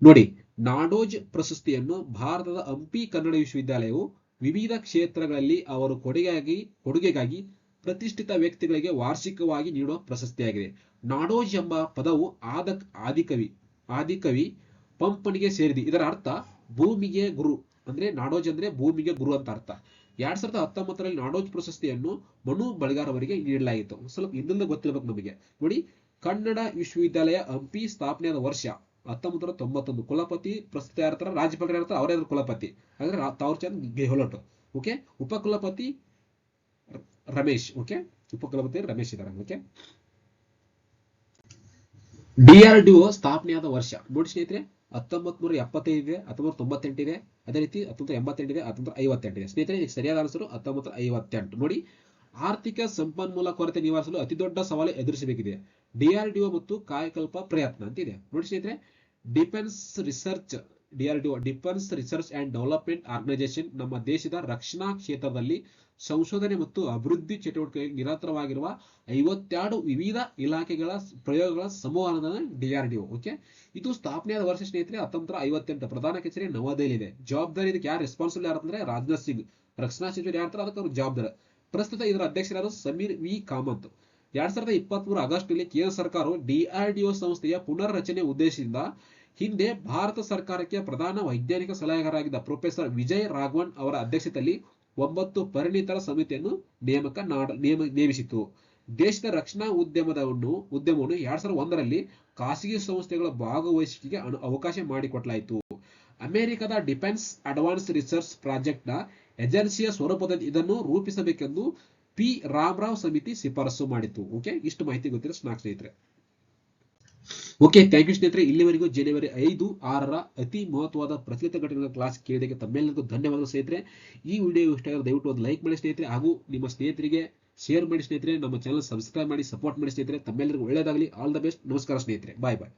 ನೋಡಿ, ನಾಡೋಜ್ ಪ್ರಶಸ್ತಿಯನ್ನು ಭಾರತದ ಹಂಪಿ ಕನ್ನಡ ವಿಶ್ವವಿದ್ಯಾಲಯವು ವಿವಿಧ ಕ್ಷೇತ್ರಗಳಲ್ಲಿ ಅವರು ಕೊಡುಗೆಯಾಗಿ, ಕೊಡುಗೆಗಾಗಿ ಪ್ರತಿಷ್ಠಿತ ವ್ಯಕ್ತಿಗಳಿಗೆ ವಾರ್ಷಿಕವಾಗಿ ನೀಡುವ ಪ್ರಶಸ್ತಿಯಾಗಿದೆ. ನಾಡೋಜ್ ಎಂಬ ಪದವು ಆದ ಆದಿಕವಿ ಆದಿಕವಿ ಪಂಪನಿಗೆ ಸೇರಿದೆ. ಇದರ ಅರ್ಥ ಭೂಮಿಗೆ ಗುರು. ಅಂದ್ರೆ ನಾಡೋಜ್ ಅಂದ್ರೆ ಭೂಮಿಗೆ ಗುರು ಅಂತ ಅರ್ಥ. ಎರಡ್ ಸಾವಿರದ ಹತ್ತೊಂಬತ್ತರಲ್ಲಿ ನಾಡೋಜ್ ಪ್ರಶಸ್ತಿಯನ್ನು ಮನು ಬಳಿಗಾರ್ ಅವರಿಗೆ ನೀಡಲಾಯಿತು. ಸ್ವಲ್ಪ ಇನ್ನೊಂದು ಗೊತ್ತಿರ್ಬೇಕು ನಮಗೆ. ನೋಡಿ, ಕನ್ನಡ ವಿಶ್ವವಿದ್ಯಾಲಯ ಹಂಪಿ ಸ್ಥಾಪನೆಯಾದ ವರ್ಷ ಹತ್ತೊಂಬತ್ತು ನೂರ ತೊಂಬತ್ತೊಂದು. ಕುಲಪತಿ ಪ್ರಸ್ತುತ ಯಾರ್ತಾರ ರಾಜ್ಯಪಾಲರು ಯಾರ್ತಾರ ಅವರೇ ಕುಲಪತಿ. ಅಂದ್ರೆ ತಾವರ್ಚಂದ್ ಗೆಹ್ಲೋಟ್ ಓಕೆ? ಉಪಕುಲಪತಿ ರಮೇಶ್. ಓಕೆ? ಉಪಕುಲಪತಿ ರಮೇಶ್ ಇದ್ದಾರೆ ಓಕೆ? ಡಿಆರ್ಡಿಒ ಸ್ಥಾಪನೆಯಾದ ವರ್ಷ. ನೋಡಿ ಸ್ನೇಹಿತರೆ ಹತ್ತೊಂಬತ್ ನೂರ ಎಪ್ಪತ್ತೈದು ಇದೆ ಹತ್ತೊಂಬತ್ತು ತೊಂಬತ್ತೆಂಟು ಇದೆ ಅದೇ ರೀತಿ ಹತ್ತೊಂಬತ್ತು ಎಂಬತ್ತೆಂಟು ಇದೆ ಹತ್ತೊಂಬತ್ತು ಐವತ್ತೆಂಟು ಇದೆ ಸ್ನೇಹಿತರೆ ಸರಿಯಾದ ಆನ್ಸರು ಹತ್ತೊಂಬತ್ತು ಐವತ್ತೆಂಟು. ನೋಡಿ, ಆರ್ಥಿಕ ಸಂಪನ್ಮೂಲ ಕೊರತೆ ನಿವಾರಿಸಲು ಅತಿ ದೊಡ್ಡ ಸವಾಲು ಎದುರಿಸಬೇಕಿದೆ. ಡಿಆರ್ಡಿಒ ಮತ್ತು ಕಾಯಕಲ್ಪ ಪ್ರಯತ್ನ ಅಂತ ಇದೆ ನೋಡಿ ಸ್ನೇಹಿತರೆ, defence research DRDO defence research and development organisation ನಮ್ಮ ದೇಶದ ರಕ್ಷಣಾ ಕ್ಷೇತ್ರದಲ್ಲಿ ಸಂಶೋಧನೆ ಮತ್ತು ಅಭಿವೃದ್ಧಿ ಚಟುವಟಿಕೆಯಲ್ಲಿ ನಿರತವಾಗಿರುವ ಐವತ್ತೆರಡು ವಿವಿಧ ಇಲಾಖೆಗಳ ಪ್ರಯೋಗಗಳ ಸಮೂಹದ ಡಿಆರ್ಡಿಒ ಓಕೆ ಇದು ಸ್ಥಾಪನೆಯಾದ ವರ್ಷ ಸ್ನೇಹಿತರೆ ಹತ್ತೊಂಬತ್ತು ಐವತ್ತೆಂಟು ಪ್ರಧಾನ ಕಚೇರಿ ನವದೆಹಲಿ ಇದೆ ಜವಾಬ್ದಾರಿ ಇದಕ್ಕೆ ಯಾರು ರೆಸ್ಪಾನ್ಸಿಬಲ್ ಯಾರು ಅಂದ್ರೆ ರಾಜನಾಥ್ ಸಿಂಗ್. ರಕ್ಷಣಾ ಸಚಿವರು ಯಾರು ಅದಕ್ಕೆ ಅವರು ಜವಾಬ್ದಾರಿ. ಪ್ರಸ್ತುತ ಇದರ ಅಧ್ಯಕ್ಷರಾದ ಸಮೀರ್ ವಿ ಕಾಮತ್. ಎರಡ್ ಸಾವಿರದ ಇಪ್ಪತ್ತ್ ಮೂರು ಆಗಸ್ಟ್ನಲ್ಲಿ ಕೇಂದ್ರ ಸರ್ಕಾರವು ಡಿಆರ್ಡಿಒ ಸಂಸ್ಥೆಯ ಪುನರ್ ರಚನೆ ಉದ್ದೇಶದಿಂದ ಹಿಂದೆ ಭಾರತ ಸರ್ಕಾರಕ್ಕೆ ಪ್ರಧಾನ ವೈಜ್ಞಾನಿಕ ಸಲಹೆಗಾರರಾಗಿದ್ದ ಪ್ರೊಫೆಸರ್ ವಿಜಯ್ ರಾಘವನ್ ಅವರ ಅಧ್ಯಕ್ಷತೆಯಲ್ಲಿ ಒಂಬತ್ತು ಪರಿಣಿತರ ಸಮಿತಿಯನ್ನು ನೇಮಕ ನೇಮ ನೇಮಿಸಿತು ದೇಶದ ರಕ್ಷಣಾ ಉದ್ಯಮದವನ್ನು, ಉದ್ಯಮವನ್ನು ಎರಡ್ ಸಾವಿರದ ಒಂದರಲ್ಲಿ ಖಾಸಗಿ ಸಂಸ್ಥೆಗಳ ಭಾಗವಹಿಸಿಕೆಗೆ ಅವಕಾಶ ಮಾಡಿಕೊಡಲಾಯಿತು ಅಮೆರಿಕದ ಡಿಫೆನ್ಸ್ ಅಡ್ವಾನ್ಸ್ ರಿಸರ್ಚ್ ಪ್ರಾಜೆಕ್ಟ್ನ ಏಜೆನ್ಸಿಯ ಸ್ವರೂಪದಲ್ಲಿ ಇದನ್ನು ರೂಪಿಸಬೇಕೆಂದು ಪಿ. ರಾಮರಾವ್ ಸಮಿತಿ ಶಿಫಾರಸು ಮಾಡಿತು ಓಕೆ, ಇಷ್ಟು ಮಾಹಿತಿ ಗೊತ್ತಿರೋ ಸ್ನಾಕ್ ಸ್ನೇಹಿತರೆ. ಓಕೆ ಥ್ಯಾಂಕ್ ಯು ಸ್ನೇಹಿತರೆ. ಇಲ್ಲಿವರೆಗೂ ಜನವರಿ ಐದು, ಆರರ ಅತಿ ಮಹತ್ವದ ಪ್ರಚಲಿತ ಘಟನೆಗಳ ಕ್ಲಾಸ್ ಕೇಳಿದಕ್ಕೆ ತಮ್ಮೆಲ್ಲರಿಗೂ ಧನ್ಯವಾದಗಳು ಸ್ನೇಹಿತರೆ. ಈ ವಿಡಿಯೋ ಇಷ್ಟ ಆಗಿದೆ ದಯವಿಟ್ಟು ಒಂದು ಲೈಕ್ ಮಾಡಿ ಸ್ನೇಹಿತರೆ, ಹಾಗೂ ನಿಮ್ಮ ಸ್ನೇಹಿತರಿಗೆ ಶೇರ್ ಮಾಡಿ ಸ್ನೇಹಿತರೆ. ನಮ್ಮ ಚಾನಲ್ ಸಬ್ಸ್ಕ್ರೈಬ್ ಮಾಡಿ ಸಪೋರ್ಟ್ ಮಾಡಿ ಸ್ನೇಹಿತರೆ. ತಮ್ಮೆಲ್ಲರಿಗೂ ಒಳ್ಳೆಯದಾಗಲಿ. ಆಲ್ ದ ಬೆಸ್ಟ್ ನಮಸ್ಕಾರ ಸ್ನೇಹಿತರೆ. ಬಾಯ್ ಬಾಯ್